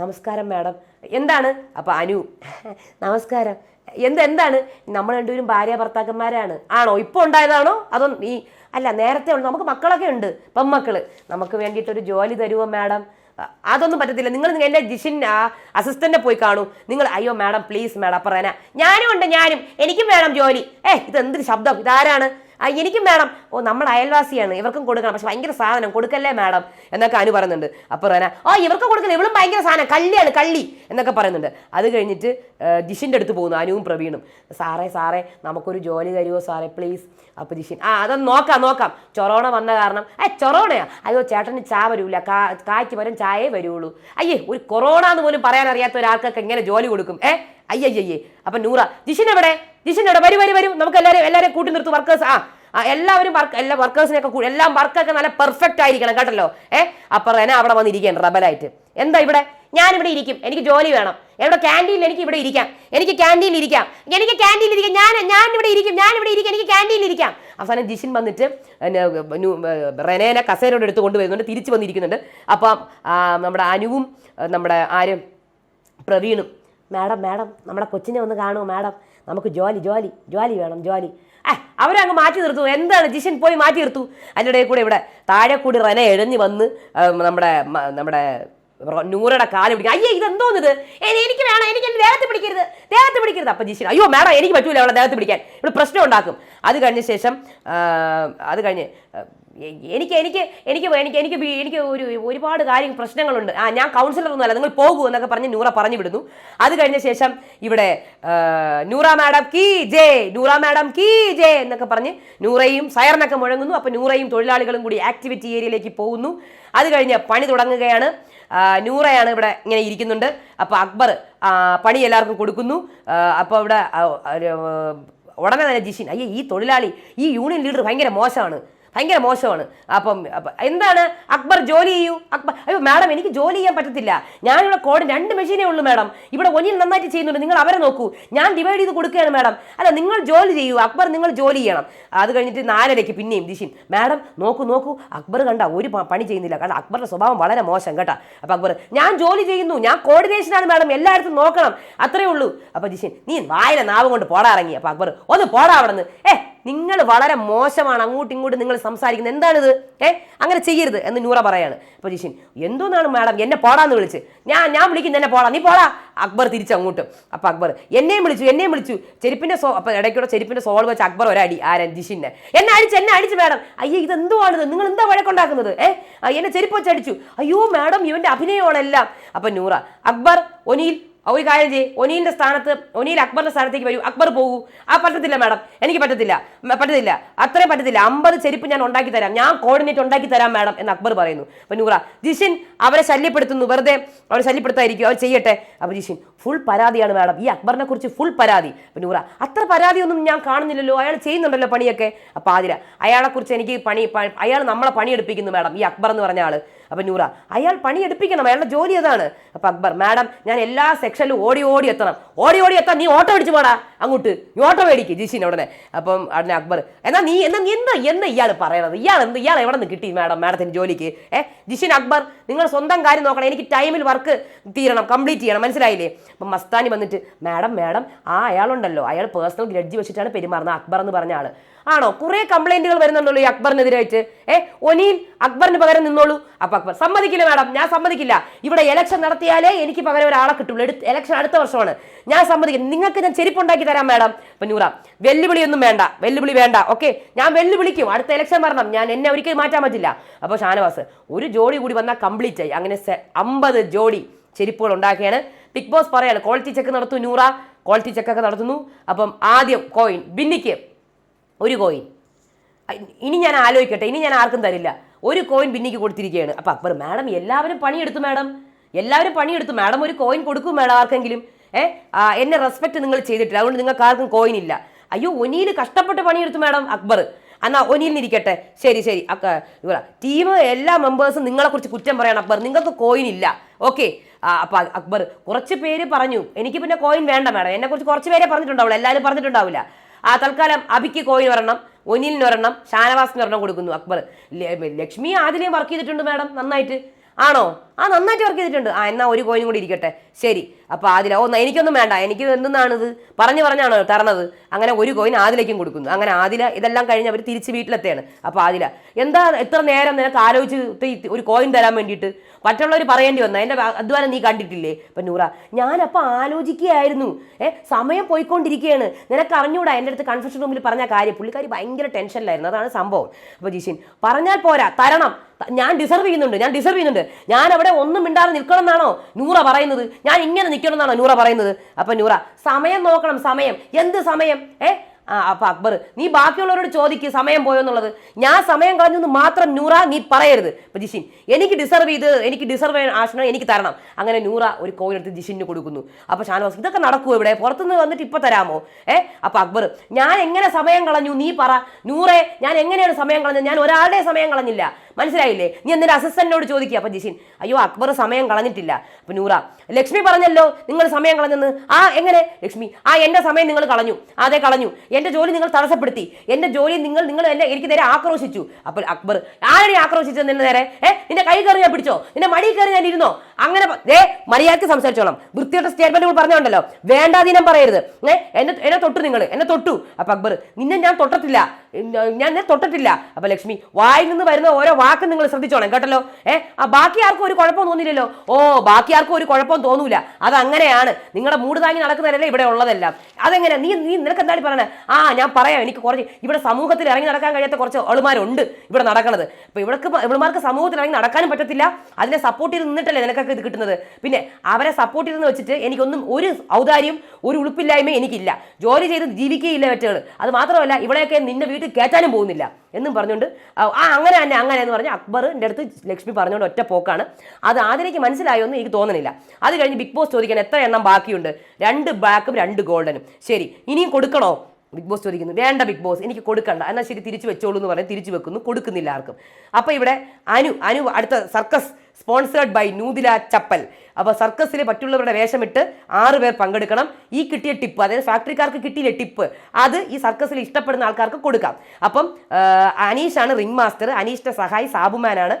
നമസ്കാരം മാഡം. എന്താണ്? അപ്പം അനു നമസ്കാരം. എന്ത് എന്താണ്? നമ്മൾ രണ്ടുപേരും ഭാര്യ ഭർത്താക്കന്മാരാണ്. ആണോ? ഇപ്പോൾ ഉണ്ടായതാണോ? അതോ ഈ അല്ല നേരത്തെ ഉണ്ട് നമുക്ക് മക്കളൊക്കെ ഉണ്ട്. പെമ്മക്കൾ നമുക്ക് വേണ്ടിയിട്ടൊരു ജോലി തരുമോ മാഡം? അതൊന്നും പറ്റത്തില്ല. നിങ്ങൾ എന്റെ ജിഷിൻ അസിസ്റ്റന്റെ പോയി കാണൂ. നിങ്ങൾ അയ്യോ മാഡം പ്ലീസ് മാഡം അപ്പൊ ഞാനും ഉണ്ട് ഞാനും. എനിക്കും വേണം ജോലി. ഏ ഇത് എന്തൊരു ശബ്ദം? ഇതാരാണ്? ആ, എനിക്കും വേണം. ഓ നമ്മൾ അയൽവാസിയാണ്. ഇവർക്കും കൊടുക്കണം. പക്ഷെ ഭയങ്കര സാധനം. കൊടുക്കല്ലേ മാഡം? എന്നൊക്കെ അനു പറയുന്നുണ്ട്. അപ്പോൾ റേന ഓ ഇവർക്ക് കൊടുക്കുന്നത് ഇവളും ഭയങ്കര സാധനം. കള്ളിയാണ് കള്ളി. എന്നൊക്കെ പറയുന്നുണ്ട്. അത് കഴിഞ്ഞിട്ട് ജിഷിന്റെ അടുത്ത് പോകുന്നു. അനുവും പ്രവീണും. സാറേ സാറേ നമുക്കൊരു ജോലി തരുമോ സാറേ പ്ലീസ്? അപ്പോൾ ജിഷിൻ ആ അതൊന്ന് നോക്കാം നോക്കാം. ചൊറോണ വന്ന കാരണം ഏ ചൊറോണയാ? അയ്യോ ചേട്ടന് ചാ വരൂല. കാ കായ്ക്ക് വരും ചായേ വരുള്ളൂ. അയ്യേ ഒരു കൊറോണ എന്ന് പോലും പറയാൻ അറിയാത്ത ഒരാൾക്കൊക്കെ എങ്ങനെ ജോലി കൊടുക്കും. ഏ? അയ്യയ്യേ അപ്പൊ നൂറ. ജിഷിൻ എവിടെ ജിഷിൻ എവിടെ വരും വരും വരും. നമുക്ക് എല്ലാവരും എല്ലാവരും കൂട്ടി നിർത്തു വർക്കേഴ്സ് ആ എല്ലാവരും വർക്ക് എല്ലാ വർക്കേഴ്സിനെയൊക്കെ കൂടി എല്ലാം വർക്കൊക്കെ നല്ല പെർഫെക്റ്റ് ആയിരിക്കണം കേട്ടല്ലോ? ഏ അപ്പൊ റെന അവിടെ വന്നിരിക്കുകയാണ് റബലായിട്ട് എന്താ ഇവിടെ? ഞാൻ ഇവിടെ ഇരിക്കും. എനിക്ക് ജോലി വേണം. എവിടെ? ക്യാന്റീനിൽ എനിക്ക് ഇവിടെ ഇരിക്കാം. എനിക്ക് ക്യാന്റീനിൽ ഇരിക്കാം. എനിക്ക് ക്യാന്റീനിൽ ഇരിക്കാം. ഞാൻ ഞാൻ ഇവിടെ ഇരിക്കും. ഞാൻ ഇവിടെ ഇരിക്കും. എനിക്ക് ക്യാന്റീനിൽ ഇരിക്കാം. അവസാനം ജിഷിൻ വന്നിട്ട് റെനേനെ കസേരയോട് എടുത്ത് കൊണ്ടുവരുന്നുണ്ട്. തിരിച്ചു വന്നിരിക്കുന്നുണ്ട്. അപ്പം നമ്മുടെ അനുവും നമ്മുടെ ആരും? പ്രവീണും മാഡം മാഡം നമ്മുടെ കൊച്ചിനെ ഒന്ന് കാണുമോ മാഡം? നമുക്ക് ജോലി ജോലി ജോലി വേണം ജോലി. ഏ അവരങ്ങ് മാറ്റി നിർത്തു. എന്താണ് ജിഷൻ പോയി മാറ്റി നിർത്തു? അതിന്റെ ഇടയിൽ കൂടെ ഇവിടെ താഴെ കൂടി റന എഴഞ്ഞ് വന്ന് നമ്മുടെ നമ്മുടെ നൂറുടെ കാൽ പിടിക്കും. അയ്യേ ഇതെന്തോന്ന് ഇത് എ- എനിക്ക് വേണം എനിക്ക് എന്റെ ദേഹത്ത് പിടിക്കരുത് ദേഹത്ത് പിടിക്കരുത്. അപ്പം ജിഷൻ അയ്യോ മാഡം എനിക്ക് പറ്റൂല അവളെ ദേഹത്ത് പിടിക്കാൻ. ഇവിടെ പ്രശ്നം ഉണ്ടാക്കും. അത് കഴിഞ്ഞ ശേഷം അത് കഴിഞ്ഞ് എനിക്ക് എനിക്ക് എനിക്ക് എനിക്ക് എനിക്ക് എനിക്ക് ഒരു ഒരുപാട് കാര്യം പ്രശ്നങ്ങളുണ്ട്. ആ ഞാൻ കൗൺസിലർ ഒന്നുമല്ല നിങ്ങൾ പോകൂ എന്നൊക്കെ പറഞ്ഞ് നൂറ പറഞ്ഞു വിടുന്നു. അത് കഴിഞ്ഞ ശേഷം ഇവിടെ നൂറ മാഡം കീ ജേ നൂറ മാഡം കീ ജേ എന്നൊക്കെ പറഞ്ഞ് നൂറയും സയറിനൊക്കെ മുഴങ്ങുന്നു. അപ്പോൾ നൂറയും തൊഴിലാളികളും കൂടി ആക്ടിവിറ്റി ഏരിയയിലേക്ക് പോകുന്നു. അത് കഴിഞ്ഞ് പണി തുടങ്ങുകയാണ്. നൂറയാണ് ഇവിടെ ഇങ്ങനെ ഇരിക്കുന്നുണ്ട്. അപ്പോൾ അക്ബർ പണി എല്ലാവർക്കും കൊടുക്കുന്നു. അപ്പോൾ ഇവിടെ ഉടനെ തന്നെ ജിഷിൻ അയ്യേ ഈ തൊഴിലാളി ഈ യൂണിയൻ ലീഡർ ഭയങ്കര മോശമാണ്. ഭയങ്കര മോശമാണ്. അപ്പം എന്താണ്? അക്ബർ ജോലി ചെയ്യൂ. അക്ബർ അയ്യോ മാഡം എനിക്ക് ജോലി ചെയ്യാൻ പറ്റത്തില്ല. ഞാനിവിടെ കോഡ് രണ്ട് മെഷീനേ ഉള്ളൂ മാഡം. ഇവിടെ ഒന്നിൽ നന്നായിട്ട് ചെയ്യുന്നുണ്ട്. നിങ്ങൾ അവരെ നോക്കൂ. ഞാൻ ഡിവൈഡ് ചെയ്ത് കൊടുക്കുകയാണ് മാഡം. അല്ല നിങ്ങൾ ജോലി ചെയ്യൂ. അക്ബർ നിങ്ങൾ ജോലി ചെയ്യണം. അത് കഴിഞ്ഞിട്ട് നാലരയ്ക്ക് പിന്നെയും ദിശിൻ മാഡം നോക്കൂ നോക്കൂ. അക്ബർ കണ്ട ഒരു പണി ചെയ്യുന്നില്ല. കാരണം അക്ബറിന്റെ സ്വഭാവം വളരെ മോശം കേട്ടോ. അപ്പം അക്ബർ ഞാൻ ജോലി ചെയ്യുന്നു. ഞാൻ കോർഡിനേഷനാണ് മാഡം. എല്ലായിടത്തും നോക്കണം. അത്രേ ഉള്ളൂ. അപ്പം ജിഷിൻ നീ വായന നാവ് കൊണ്ട് പോടാ ഇറങ്ങി. അപ്പം അക്ബർ ഒന്ന് പോടാ അവിടെ ഏ നിങ്ങൾ വളരെ മോശമാണ് അങ്ങോട്ടും ഇങ്ങോട്ടും നിങ്ങൾ സംസാരിക്കുന്നത്. എന്താണിത്? ഏ? അങ്ങനെ ചെയ്യരുത് എന്ന് നൂറ പറയാണ്. അപ്പോൾ ജിഷിൻ എന്തോന്നാണ് മാഡം എന്നെ പോടാന്ന് വിളിച്ച്. ഞാൻ ഞാൻ വിളിക്കുന്ന എന്നെ പോടാ. നീ പോടാ. അക്ബർ തിരിച്ച് അങ്ങോട്ടും. അപ്പോൾ അക്ബർ എന്നെയും വിളിച്ചു എന്നെയും വിളിച്ചു. ചെരുപ്പിന്റെ സോ അപ്പോൾ ഇടയ്ക്കൂടെ ചെരുപ്പിന്റെ സോൾ വെച്ച് അക്ബർ ഒരടി ആരൻ ജിഷിനെ. എന്നെ അടിച്ച് എന്നെ അടിച്ച് മാഡം. അയ്യോ ഇത് എന്തുവാണിത് നിങ്ങൾ എന്താ വഴക്കുണ്ടാക്കുന്നത്? ഏ? എന്നെ ചെരുപ്പ് വെച്ച് അടിച്ചു. അയ്യോ മാഡം ഇവന്റെ അഭിനയമാണെല്ലാം. അപ്പം നൂറ അക്ബർ ഒനിയിൽ ഒരു കാര്യം ചെയ്യ്. ഒനീന്റെ സ്ഥാനത്ത് ഒനീൽ അക്ബറിന്റെ സ്ഥാനത്തേക്ക് വരൂ. അക്ബർ പോകൂ. ആ പറ്റത്തില്ല മാഡം. എനിക്ക് പറ്റത്തില്ല. പറ്റത്തില്ല. അത്രയും പറ്റത്തില്ല. അമ്പത് ചെരുപ്പ് ഞാൻ ഉണ്ടാക്കി തരാം. ഞാൻ കോർഡിനേറ്റ് ഉണ്ടാക്കി തരാം മാഡം എന്ന് അക്ബർ പറയുന്നു. അപ്പം നൂറ ജിഷിൻ അവരെ ശല്യപ്പെടുത്തുന്നു. വെറുതെ അവരെ ശല്യപ്പെടുത്തായിരിക്കും അവർ ചെയ്യട്ടെ. അപ്പോൾ ജിഷിൻ ഫുൾ പരാതിയാണ് മാഡം. ഈ അക്ബറിനെ കുറിച്ച് ഫുൾ പരാതി. അപ്പം നൂറ അത്ര പരാതിയൊന്നും ഞാൻ കാണുന്നില്ലല്ലോ. അയാൾ ചെയ്യുന്നുണ്ടല്ലോ പണിയൊക്കെ. അപ്പം ആതിര അയാളെക്കുറിച്ച് എനിക്ക് പണി അയാൾ നമ്മളെ പണിയെടുപ്പിക്കുന്നു മാഡം ഈ അക്ബർ എന്ന് പറഞ്ഞ ആൾ. അപ്പൊ നൂറ. അയാൾ പണിയെടുപ്പിക്കണം അയാളുടെ ജോലി അതാണ്. അപ്പം അക്ബർ മാഡം ഞാൻ എല്ലാ സെക്ഷനിലും ഓടി ഓടി എത്തണം. ഓടി ഓടി എത്താൻ നീ ഓട്ടോ അടിച്ചു പോടാ. അങ്ങോട്ട്. നീ ഓട്ടോ മേടിക്ക് ജിഷിൻ ഉടനെ. അപ്പം ഉടനെ അക്ബർ എന്നാ നീ എന്നാ എന്താ എന്താ ഇയാൾ പറയണത്? ഇയാൾ എന്ത് ഇയാൾ എവിടെ നിന്ന് കിട്ടി മാഡം മാഡത്തിന് ജോലിക്ക്? ഏ? ജിഷിൻ അക്ബർ നിങ്ങൾ സ്വന്തം കാര്യം നോക്കണം. എനിക്ക് ടൈമിൽ വർക്ക് തീരണം കംപ്ലീറ്റ് ചെയ്യണം. മനസ്സിലായില്ലേ? അപ്പം മസ്താനി വന്നിട്ട് മാഡം മാഡം ആ അയാളുണ്ടല്ലോ. അയാൾ പേഴ്സണൽ ഗ്രഡ്ജ് വെച്ചിട്ടാണ് പെരുമാറുന്നത്. അക്ബർ എന്ന് പറഞ്ഞ ആൾ. ആണോ? കുറെ കംപ്ലൈന്റുകൾ വരുന്നുണ്ടല്ലോ ഈ അക്ബറിനെതിരായിട്ട്. ഏ ഒനീൽ അക്ബറിന് പകരം നിന്നോളൂ. അപ്പൊ അക്ബർ സമ്മതിക്കില്ല മാഡം ഞാൻ സമ്മതിക്കില്ല. ഇവിടെ ഇലക്ഷൻ നടത്തിയാലേ എനിക്ക് പകരം ഒരാളെ കിട്ടുള്ളൂ. എടുത്ത് ഇലക്ഷൻ അടുത്ത വർഷമാണ്. ഞാൻ സമ്മതിക്കില്ല. നിങ്ങൾക്ക് ഞാൻ ചെരിപ്പുണ്ടാക്കി തരാം മാഡം. അപ്പൊ നൂറ വെല്ലുവിളിയൊന്നും വേണ്ട. വെല്ലുവിളി വേണ്ട. ഓക്കെ? ഞാൻ വെല്ലുവിളിക്കും. അടുത്ത ഇലക്ഷൻ വരണം. ഞാൻ എന്നെ ഒരിക്കലും മാറ്റാൻ പറ്റില്ല. അപ്പോൾ ഷാനവാസ് ഒരു ജോഡി കൂടി വന്നാൽ കംപ്ലീറ്റ് ആയി. അങ്ങനെ അമ്പത് ജോഡി ചെരിപ്പുകൾ ഉണ്ടാക്കിയാണ്. ബിഗ് ബോസ് പറയാണ് ക്വാളിറ്റി ചെക്ക് നടത്തും നൂറ. ക്വാളിറ്റി ചെക്കൊക്കെ നടത്തുന്നു. അപ്പം ആദ്യം കോയിൻ ബിന്നിക്ക്. ഒരു കോയിൻ ഇനി ഞാൻ ആലോചിക്കട്ടെ ഇനി ഞാൻ ആർക്കും തരില്ല. ഒരു കോയിൻ ബിന്നിക്ക് കൊടുത്തിരിക്കുകയാണ് അപ്പൊ അക്ബർ മാഡം എല്ലാവരും പണിയെടുത്തു മാഡം. എല്ലാവരും പണിയെടുത്തു. മാഡം ഒരു കോയിൻ കൊടുക്കും മാഡം ആർക്കെങ്കിലും. ഏ എന്നെ റെസ്പെക്ട് നിങ്ങൾ ചെയ്തിട്ടില്ല. അതുകൊണ്ട് നിങ്ങൾക്ക് ആർക്കും കോയിൻ ഇല്ല. അയ്യോ ഒനിയിൽ കഷ്ടപ്പെട്ട് പണിയെടുത്തു മാഡം അക്ബർ. എന്നാ ഒനീലിനിരിക്കട്ടെ ശരി ശരി. അക്ക ടീം എല്ലാ മെമ്പേഴ്സും നിങ്ങളെ കുറിച്ച് കുറ്റം പറയണം അക്ബർ. നിങ്ങൾക്ക് കോയിൻ ഇല്ല. ഓക്കെ. അപ്പൊ അക്ബർ കുറച്ച് പേര് പറഞ്ഞു. എനിക്ക് പിന്നെ കോയിൻ വേണ്ട മാഡം. എന്നെ കുറിച്ച് കുറച്ച് പേരെ പറഞ്ഞിട്ടുണ്ടാവില്ല. എല്ലാവരും പറഞ്ഞിട്ടുണ്ടാവില്ല. ആ തൽക്കാലം അബിക്ക് ഒനിലിന് ഒരെണ്ണം ഷാനവാസിന് ഒരെണ്ണം കൊടുക്കുന്നു അക്ബർ. ലക്ഷ്മി ആദ്യം വർക്ക് ചെയ്തിട്ടുണ്ട് മാഡം നന്നായിട്ട്. ആണോ? ആ നന്നായിട്ട് വർക്ക് ചെയ്തിട്ടുണ്ട്. ആ എന്നാ ഒരു കോയിനും കൂടി ഇരിക്കട്ടെ. ശരി. അപ്പോൾ ആദില ഓ എനിക്കൊന്നും വേണ്ട. എനിക്ക് എന്തെന്നാണിത്? പറഞ്ഞു പറഞ്ഞാണോ തരണത്? അങ്ങനെ ഒരു കോയിൻ ആദിലേക്കും കൊടുക്കുന്നു. അങ്ങനെ ആദില ഇതെല്ലാം കഴിഞ്ഞ് അവർ തിരിച്ച് വീട്ടിലെത്തുകയാണ് അപ്പോൾ ആദില എന്താ എത്ര നേരം നിനക്ക് ആലോചിച്ച് ഒരു കോയിൻ തരാൻ വേണ്ടിയിട്ട്? മറ്റുള്ളവർ പറയേണ്ടി വന്ന. എന്റെ അധ്വാനം നീ കണ്ടിട്ടില്ലേ? ഇപ്പൊ നൂറ ഞാനപ്പോൾ ആലോചിക്കുകയായിരുന്നു. ഏ സമയം പോയിക്കൊണ്ടിരിക്കുകയാണ്. നിനക്ക് അറിഞ്ഞൂടാ എന്റെ അടുത്ത് കൺഫ്യൂഷൻ റൂമിൽ പറഞ്ഞ കാര്യം. പുള്ളിക്കാരി ഭയങ്കര ടെൻഷനിലായിരുന്നു. അതാണ് സംഭവം. അപ്പോൾ ജിഷിൻ പറഞ്ഞാൽ പോരാ തരണം. ഞാൻ ഡിസർവ് ചെയ്യുന്നുണ്ട് ഞാൻ ഡിസർവ് ചെയ്യുന്നുണ്ട്. ഞാൻ അവിടെ ഒന്നും മിണ്ടാതെ നിൽക്കണം എന്നാണോ നൂറ പറയുന്നത്? ഞാൻ ഇങ്ങനെ നിൽക്കണം എന്നാണോ നൂറ പറയുന്നത്? അപ്പൊ നൂറ സമയം നോക്കണം സമയം. എന്ത് സമയം? ഏ ആ അപ്പൊ അക്ബർ നീ ബാക്കിയുള്ളവരോട് ചോദിക്ക് സമയം പോയെന്നുള്ളത് ഞാൻ സമയം കളഞ്ഞു എന്ന് മാത്രം നൂറ നീ പറയരുത്. ഇപ്പൊ ജിഷിൻ എനിക്ക് ഡിസർവ് ചെയ്ത് എനിക്ക് ഡിസർവ് ആഷണം എനിക്ക് തരണം. അങ്ങനെ നൂറ ഒരു കോയിൽ എടുത്ത് ജിഷിന് കൊടുക്കുന്നു. അപ്പൊ ഷാനവാസ് ഇതൊക്കെ നടക്കുമോ ഇവിടെ? പുറത്തുനിന്ന് വന്നിട്ട് ഇപ്പൊ തരാമോ? ഏ അപ്പൊ അക്ബർ ഞാൻ എങ്ങനെ സമയം കളഞ്ഞു? നീ പറ. നൂറെ ഞാൻ എങ്ങനെയാണ് സമയം കളഞ്ഞത്? ഞാൻ ഒരാളുടെ സമയം കളഞ്ഞില്ല. മനസ്സിലായില്ലേ? നീ എന്തിന്റെ അസിസ്റ്റന്റിനോട് ചോദിക്കുക? അപ്പൊ ജിഷിൻ അയ്യോ അക്ബർ സമയം കളഞ്ഞിട്ടില്ല. അപ്പൊ നൂറ ലക്ഷ്മി പറഞ്ഞല്ലോ നിങ്ങൾ സമയം കളഞ്ഞെന്ന്. ആ എങ്ങനെ? ലക്ഷ്മി ആ എന്റെ സമയം നിങ്ങൾ കളഞ്ഞു. അതെ കളഞ്ഞു. എന്റെ ജോലി നിങ്ങൾ തടസ്സപ്പെടുത്തി. എന്റെ ജോലി നിങ്ങൾ നിങ്ങൾ എന്നെ എനിക്ക് നേരെ ആക്രോശിച്ചു. അപ്പോൾ അക്ബർ ആരെയും ആക്രോശിച്ചത് നിന്നെ നേരെ? ഏ നിന്റെ കൈ കയറി ഞാൻ പിടിച്ചോ? നിന്റെ മടി കയറി ഞാൻ ഇരുന്നോ? അങ്ങനെ ഏ ദേ മര്യാദയ്ക്ക് സംസാരിച്ചോളാം. വൃത്തിയുടെ സ്റ്റേറ്റ്മെന്റ് പറഞ്ഞുണ്ടല്ലോ വേണ്ടാതീനം പറയരുത്. ഏ എന്നെ എന്നെ തൊട്ടു നിങ്ങൾ എന്നെ തൊട്ടു. അപ്പൊ അക്ബർ നിന്നെ ഞാൻ തൊട്ടിട്ടില്ല ഞാൻ നിന്നെ തൊട്ടിട്ടില്ല അപ്പൊ ലക്ഷ്മി വായിൽ നിന്ന് വരുന്ന ഓരോ വാക്കും നിങ്ങൾ ശ്രദ്ധിച്ചോളാം കേട്ടല്ലോ? ഏ ആ ബാക്കി ആർക്കും ഒരു കുഴപ്പം തോന്നില്ലല്ലോ ഓ ബാക്കി ആർക്കും ഒരു കുഴപ്പം തോന്നൂല. അത് അങ്ങനെയാണ് നിങ്ങളുടെ മൂട് താങ്ങി നടക്കുന്നതല്ലേ ഇവിടെ ഉള്ളതെല്ലാം. അതെങ്ങനെ? നീ നീ നിനക്ക് എന്താണ് പറയണേ? ആ ഞാൻ പറയാം. എനിക്ക് കുറച്ച് ഇവിടെ സമൂഹത്തിൽ ഇറങ്ങി നടക്കാൻ കഴിയാത്ത കുറച്ച് ആളുമാരുണ്ട് ഇവിടെ നടക്കണത്. അപ്പൊ ഇവർക്ക് ഇവളുമാർക്ക് സമൂഹത്തിൽ ഇറങ്ങി നടക്കാനും പറ്റത്തില്ല. അതിനെ സപ്പോർട്ട് ചെയ്ത് നിന്നിട്ടല്ലേ നിനക്കൊക്കെ ഇത് കിട്ടുന്നത്. പിന്നെ അവരെ സപ്പോർട്ട് ചെയ്തെന്ന് വെച്ചിട്ട് എനിക്കൊന്നും ഒരു ഔദാര്യം ഒരു ഉളുപ്പില്ലായ്മ എനിക്കില്ല. ജോലി ചെയ്ത് ജീവിക്കുകയില്ല മറ്റുകൾ അത് മാത്രമല്ല ഇവിടെയൊക്കെ നിന്റെ വീട്ടിൽ കയറ്റാനും പോകുന്നില്ല. എന്നും പറഞ്ഞുകൊണ്ട് ആ അങ്ങനെ തന്നെ അങ്ങനെ എന്ന് പറഞ്ഞ് അക്ബറിന്റെ അടുത്ത് ലക്ഷ്മി പറഞ്ഞുകൊണ്ട് ഒറ്റ പോക്കാണ്. അത് ആദ്യത്തേക്ക് മനസ്സിലായോ എന്ന് എനിക്ക് തോന്നുന്നില്ല അത് കഴിഞ്ഞ് ബിഗ് ബോസ് ചോദിക്കാൻ എത്ര എണ്ണം ബാക്കിയുണ്ട്? രണ്ട് ബ്ലാക്കും രണ്ട് ഗോൾഡനും. ശരി ഇനിയും കൊടുക്കണോ? ബിഗ് ബോസ് ചോദിക്കുന്നു. വേണ്ട ബിഗ് ബോസ് എനിക്ക് കൊടുക്കണ്ട. എന്നാൽ ശരി തിരിച്ചു വെച്ചോളൂ എന്ന് പറഞ്ഞ് തിരിച്ചു വെക്കുന്നു. കൊടുക്കുന്നില്ല ആർക്കും. അപ്പോൾ ഇവിടെ അനു അനു അടുത്ത circus sponsored by Noothila chappal. അപ്പോൾ സർക്കസിൽ മറ്റുള്ളവരുടെ വേഷമിട്ട് ആറ് പേർ പങ്കെടുക്കണം. ഈ കിട്ടിയ ടിപ്പ് അതായത് ഫാക്ടറിക്കാർക്ക് കിട്ടിയ ടിപ്പ് അത് ഈ സർക്കസിൽ ഇഷ്ടപ്പെടുന്ന ആൾക്കാർക്ക് കൊടുക്കാം. അപ്പം അനീഷാണ് റിംഗ് മാസ്റ്റർ. അനീഷിന്റെ സഹായി സാബുമാനാണ്.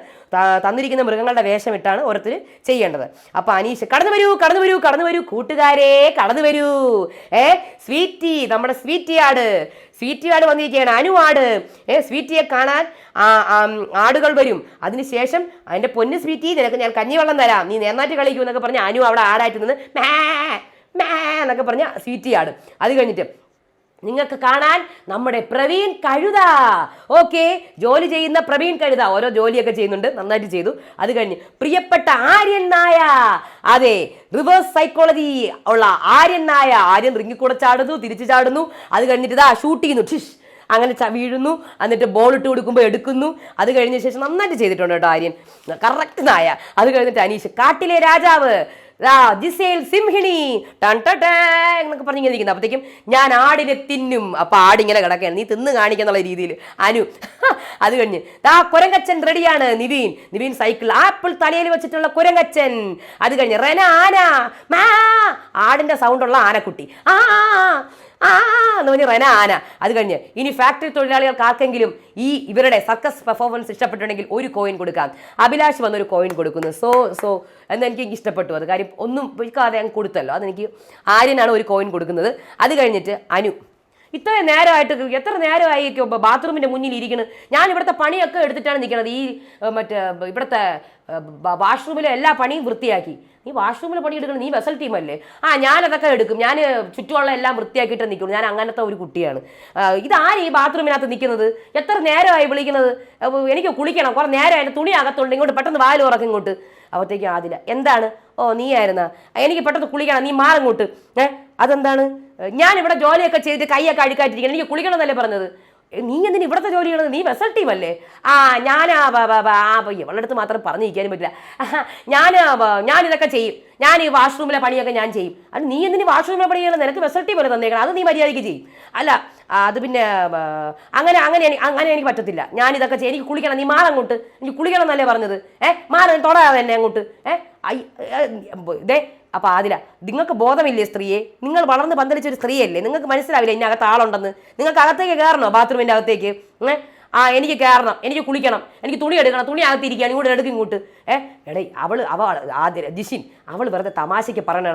തന്നിരിക്കുന്ന മൃഗങ്ങളുടെ വേഷമിട്ടാണ് ഓരോരുത്തർ ചെയ്യേണ്ടത്. അപ്പോൾ അനീഷ് കടന്നു വരൂ കടന്നു വരൂ കടന്നു വരൂ. കൂട്ടുകാരെ കടന്നു വരൂ. ഏ സ്വീറ്റി നമ്മുടെ സ്വീറ്റി ആട്. സ്വീറ്റി ആട് വന്നിരിക്കുകയാണ് അനു ആട്. ഏ സ്വീറ്റിയെ കാണാൻ ആടുകൾ വരും. അതിനുശേഷം അതിന്റെ പൊന്ന് സ്വീറ്റി നിനക്ക് ഞാൻ കഞ്ഞിവെള്ളം തരാം. നീ നേർന്നാറ്റ് കളിക്കൂ എന്നൊക്കെ പറഞ്ഞ അനു അവിടെ ആടായിട്ട് നിന്ന് മേ മേ എന്നൊക്കെ പറഞ്ഞ സ്വീറ്റി ആട്. അത് കഴിഞ്ഞിട്ട് നിങ്ങൾക്ക് കാണാൻ നമ്മുടെ പ്രവീൺ കഴുത. ഓക്കെ ജോലി ചെയ്യുന്ന പ്രവീൺ കഴുത. ഓരോ ജോലിയൊക്കെ ചെയ്യുന്നുണ്ട് നന്നായിട്ട് ചെയ്തു. അത് കഴിഞ്ഞ് പ്രിയപ്പെട്ട ആര്യൻ നായ അതെ റിവേഴ്സ് സൈക്കോളജി ഉള്ള ആര്യൻ നായ ആര്യൻ റിങ്ങിക്കൂടെ ചാടുന്നു തിരിച്ചു ചാടുന്നു. അത് കഴിഞ്ഞിട്ട് ഇതാ ഷൂട്ട് ചെയ്യുന്നു. ഷിഷ് അങ്ങനെ വീഴുന്നു. എന്നിട്ട് ബോൾ ഇട്ട് കൊടുക്കുമ്പോൾ എടുക്കുന്നു. അത് കഴിഞ്ഞ ശേഷം നന്നായിട്ട് ചെയ്തിട്ടുണ്ട് കേട്ടോ ആര്യൻ. കറക്റ്റ് നായ അത് കഴിഞ്ഞിട്ട് അനീഷ്. കാട്ടിലെ രാജാവ്. ജിസേൽ സിംഹിണി. ടൺ എന്നൊക്കെ പറഞ്ഞു ഇരിക്കുന്നു. അപ്പോഴത്തേക്കും ഞാൻ ആടിനെ തിന്നും. അപ്പൊ ആടിങ്ങനെ കിടക്കുകയാണ്. നീ തിന്ന് കാണിക്കുന്നുള്ള രീതിയിൽ. അനു അത് കഴിഞ്ഞ്. ദാ കുരങ്ങച്ചൻ റെഡിയാണ് നിവീൻ. നിവീൻ സൈക്കിൾ ആപ്പിൾ തലയിൽ വെച്ചിട്ടുള്ള കുരങ്ങച്ചൻ. അത് കഴിഞ്ഞ് റെന ആന. മാ ആടിന്റെ സൗണ്ടുള്ള ആനക്കുട്ടി. ആ. ആ, എന്ന് പറഞ്ഞ് റെന ആന. അത് കഴിഞ്ഞ് ഇനി ഫാക്ടറി തൊഴിലാളികൾക്ക് ആർക്കെങ്കിലും ഈ ഇവരുടെ സർക്കസ് പെർഫോമൻസ് ഇഷ്ടപ്പെട്ടുണ്ടെങ്കിൽ ഒരു കോയിൻ കൊടുക്കാം. അഭിലാഷ് വന്നൊരു കോയിൻ കൊടുക്കുന്നു. സോ സോ എന്ന് എനിക്ക് ഇഷ്ടപ്പെട്ടു. അത് കാര്യം ഒന്നും വിൽക്കാതെ അങ്ങ് കൊടുത്തല്ലോ. അതെനിക്ക് ആര്യനാണ് ഒരു കോയിൻ കൊടുക്കുന്നത്. അത് കഴിഞ്ഞിട്ട് അനു. ഇത്രയും നേരമായിട്ട് എത്ര നേരമായി ബാത്റൂമിന്റെ മുന്നിൽ ഇരിക്കുന്നത് ഞാൻ ഇവിടുത്തെ പണിയൊക്കെ എടുത്തിട്ടാണ് നിൽക്കുന്നത് ഈ മറ്റേ ഇവിടുത്തെ വാഷ്റൂമിലെ എല്ലാ പണിയും വൃത്തിയാക്കി. നീ വാഷ്റൂമിൽ പണിയെടുക്കണം നീ വെസൽ ടീമല്ലേ ആ ഞാനതൊക്കെ എടുക്കും. ഞാൻ ചുറ്റുമുള്ള എല്ലാം വൃത്തിയാക്കിയിട്ട് നിൽക്കും ഞാൻ അങ്ങനത്തെ ഒരു കുട്ടിയാണ്. ഇതാരും ഈ ബാത്റൂമിനകത്ത് നിൽക്കുന്നത്? എത്ര നേരമായി വിളിക്കുന്നത്? എനിക്ക് കുളിക്കണം. കുറെ നേരം അതിന്റെ തുണി അകത്തുണ്ട്. ഇങ്ങോട്ട് പെട്ടെന്ന് വാൽ ഉറക്കും ഇങ്ങോട്ട്. അപ്പോഴത്തേക്കും ആദില എന്താണ്? ഓ നീ ആയിരുന്നാ എനിക്ക് പെട്ടെന്ന് കുളിക്കണം. നീ മാറിങ്ങോട്ട് ഏ അതെന്താണ്? ഞാൻ ഇവിടെ ജോലിയൊക്കെ ചെയ്ത് കൈയൊക്കെ അഴുക്കായിട്ടിരിക്കണം എനിക്ക് കുളിക്കണം എന്നല്ലേ പറഞ്ഞത്? നീ എന്തിന് ഇവിടുത്തെ ജോലി ചെയ്യണത്? നീ വെസൽ ടീം അല്ലേ? ആ ഞാൻ അവളുടെ അടുത്ത് മാത്രം പറഞ്ഞിരിക്കാനും പറ്റില്ല. ഞാൻ ഞാൻ ഇതൊക്കെ ചെയ്യും. ഞാൻ ഈ വാഷ്റൂമിലെ പണിയൊക്കെ ഞാൻ ചെയ്യും. അത് നീ എന്തിന് വാഷ്റൂമിലെ പണി ചെയ്യണം നിനക്ക് വെസൽ ടീം അല്ലേ തന്നേക്കണം. അത് നീ മര്യാദയ്ക്ക് ചെയ്യും. അല്ല അത് പിന്നെ അങ്ങനെ അങ്ങനെ അങ്ങനെ എനിക്ക് പറ്റത്തില്ല. ഞാൻ ഇതൊക്കെ ചെയ്യും. എനിക്ക് കുളിക്കണം. നീ മാറങ്ങോട്ട് എനിക്ക് കുളിക്കണം എന്നല്ലേ പറഞ്ഞത്? ഏഹ് മാറ തൊടാതെ എന്നെ അങ്ങോട്ട്. ഏഹ് ഐ ഏ, ദേ അപ്പൊ ആദില നിങ്ങൾക്ക് ബോധമില്ലേ സ്ത്രീയെ? നിങ്ങൾ വളർന്ന് പന്തലിച്ച ഒരു സ്ത്രീയല്ലേ? നിങ്ങൾക്ക് മനസ്സിലാവില്ല ഇതിനകത്ത് ആളുണ്ടെന്ന്. നിങ്ങൾക്ക് അകത്തേക്ക് കയറണോ ബാത്റൂമിന്റെ അകത്തേക്ക്? ആ എനിക്ക് കയറണം എനിക്ക് കുളിക്കണം എനിക്ക് തുണി എടുക്കണം തുണി അകത്തിരിക്കുകയാണ് ഇങ്ങോട്ട് എടുക്കും ഇങ്ങോട്ട്. ഏ? എടേ അവൾ അവൾ ആദ്യ ജിഷിൻ അവൾ വെറുതെ തമാശയ്ക്ക് പറയണ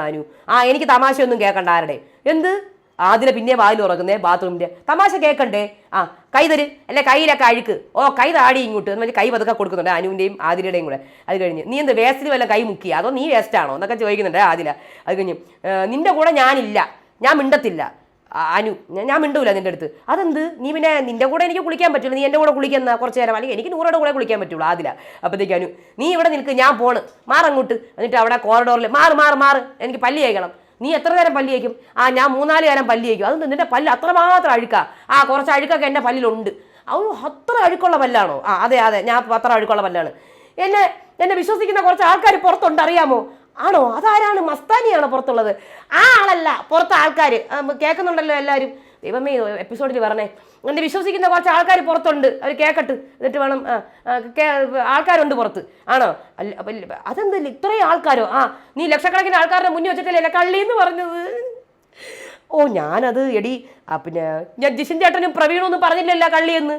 ആ എനിക്ക് തമാശയൊന്നും കേൾക്കണ്ട ആരുടെ? എന്ത്? ആദ്യം പിന്നെ വായിൽ ഉറങ്ങുന്നേ ബാത്റൂമിന്റെ തമാശ കേൾക്കണ്ടേ ആ കൈ തര്. അല്ലെ കയ്യിലൊക്കെ അഴുക്ക്. ഓ കൈ താടി ഇങ്ങോട്ട്. എന്ന് വെച്ചാൽ കൈ പതുക്കെ കൊടുക്കുന്നുണ്ട് അനുവിന്റെയും ആതിരയുടെയും കൂടെ. അത് കഴിഞ്ഞ് നീ എന്ത് വേസ്റ്റിൽ വല്ല കൈ മുക്കിയ? അതോ നീ വേസ്റ്റാണോ എന്നൊക്കെ ചോദിക്കുന്നുണ്ട് ആദില അത് കഴിഞ്ഞ് നിന്റെ കൂടെ ഞാനില്ല. ഞാൻ മിണ്ടത്തില്ല. അനു ഞാൻ- മിണ്ടൂല നിന്റെ അടുത്ത്. അതെന്ത്? നീ പിന്നെ നിന്റെ കൂടെ എനിക്ക് കുളിക്കാൻ പറ്റില്ല. നീ എന്റെ കൂടെ കുളിക്കുന്ന കുറച്ച് നേരം? അല്ലെങ്കിൽ എനിക്ക് നൂറോടെ കൂടെ കുളിക്കാൻ പറ്റുള്ളൂ ആദില അപ്പോഴത്തേക്ക് അനു നീ ഇവിടെ നിൽക്ക് ഞാൻ പോണ്. മാറങ്ങോട്ട്. എന്നിട്ട് അവിടെ കോറിഡോറിൽ മാറ് മാറ് മാറ്. എനിക്ക് പല്ലി കഴിക്കണം നീ എത്ര നേരം പല്ലി കഴിക്കും ആ ഞാൻ മൂന്നാൽ നേരം പല്ലി കഴിക്കും അത് നിന്റെ പല്ല് അത്രമാത്രം അഴുക്കാ. ആ കുറച്ച് അഴുക്കൊക്കെ എന്റെ പല്ലിലുണ്ട്. അത് അത്ര അഴുക്കുള്ള പല്ലാണോ? ആ അതെ അതെ ഞാൻ അത്ര അഴുക്കുള്ള പല്ലാണ്. എന്നെ എന്നെ വിശ്വസിക്കുന്ന കുറച്ച് ആൾക്കാർ പുറത്തുണ്ട് അറിയാമോ? ആണോ? അതാരാണ്? മസ്താനിയാണോ പുറത്തുള്ളത്? ആ ആളല്ല പുറത്ത് ആൾക്കാർ കേൾക്കുന്നുണ്ടല്ലോ എല്ലാവരും ദൈവമേ എപ്പിസോഡിൽ പറഞ്ഞേ. എന്നെ വിശ്വസിക്കുന്ന കുറച്ച് ആൾക്കാർ പുറത്തുണ്ട്. അവർ കേൾക്കട്ട് എന്നിട്ട് വേണം ആൾക്കാരുണ്ട് പുറത്ത്. ആണോ? അതെന്ത് ഇത്രയും ആൾക്കാരോ? ആ നീ ലക്ഷക്കണക്കിന് ആൾക്കാരുടെ മുന്നിൽ വെച്ചിട്ടല്ലേ കള്ളി എന്ന് പറഞ്ഞത്? ഓ ഞാനത് എടി പിന്നെ ഞാൻ ജിഷിൻ ചേട്ടനും പ്രവീണും ഒന്നും പറഞ്ഞില്ലല്ലോ കള്ളിയെന്ന്.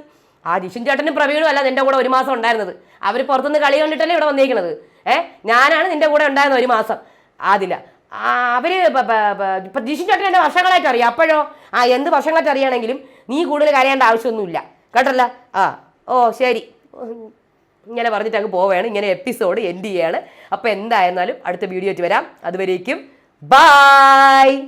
ആ ജിഷിൻ ചേട്ടനും പ്രവീണും അല്ല നിന്റെ കൂടെ ഒരു മാസം ഉണ്ടായിരുന്നത്. അവർ പുറത്തുനിന്ന് കളി കണ്ടിട്ടല്ലേ ഇവിടെ വന്നേക്കണത്. ഏഹ് ഞാനാണ് നിന്റെ കൂടെ ഉണ്ടായിരുന്നത് ഒരു മാസം. ആദില ആ, പ- ഇപ്പൊ ജിഷിൻ ചേട്ടൻ എന്റെ വർഷങ്ങളായിട്ട് അറിയാം. അപ്പോഴോ? ആ എന്ത് വർഷങ്ങളായിട്ട് അറിയാണെങ്കിലും നീ കൂടുതൽ കരയേണ്ട ആവശ്യമൊന്നുമില്ല. കേട്ടല്ല? ആ ഓ ശരി. ഇങ്ങനെ പറഞ്ഞിട്ട് അങ്ങ് പോവുകയാണ്. ഇങ്ങനെ എപ്പിസോഡ് എൻഡ് ചെയ്യാണ്. അപ്പോൾ എന്തായിരുന്നാലും അടുത്ത വീഡിയോ ആയിട്ട് വരാം. അതുവരേക്കും ബായ്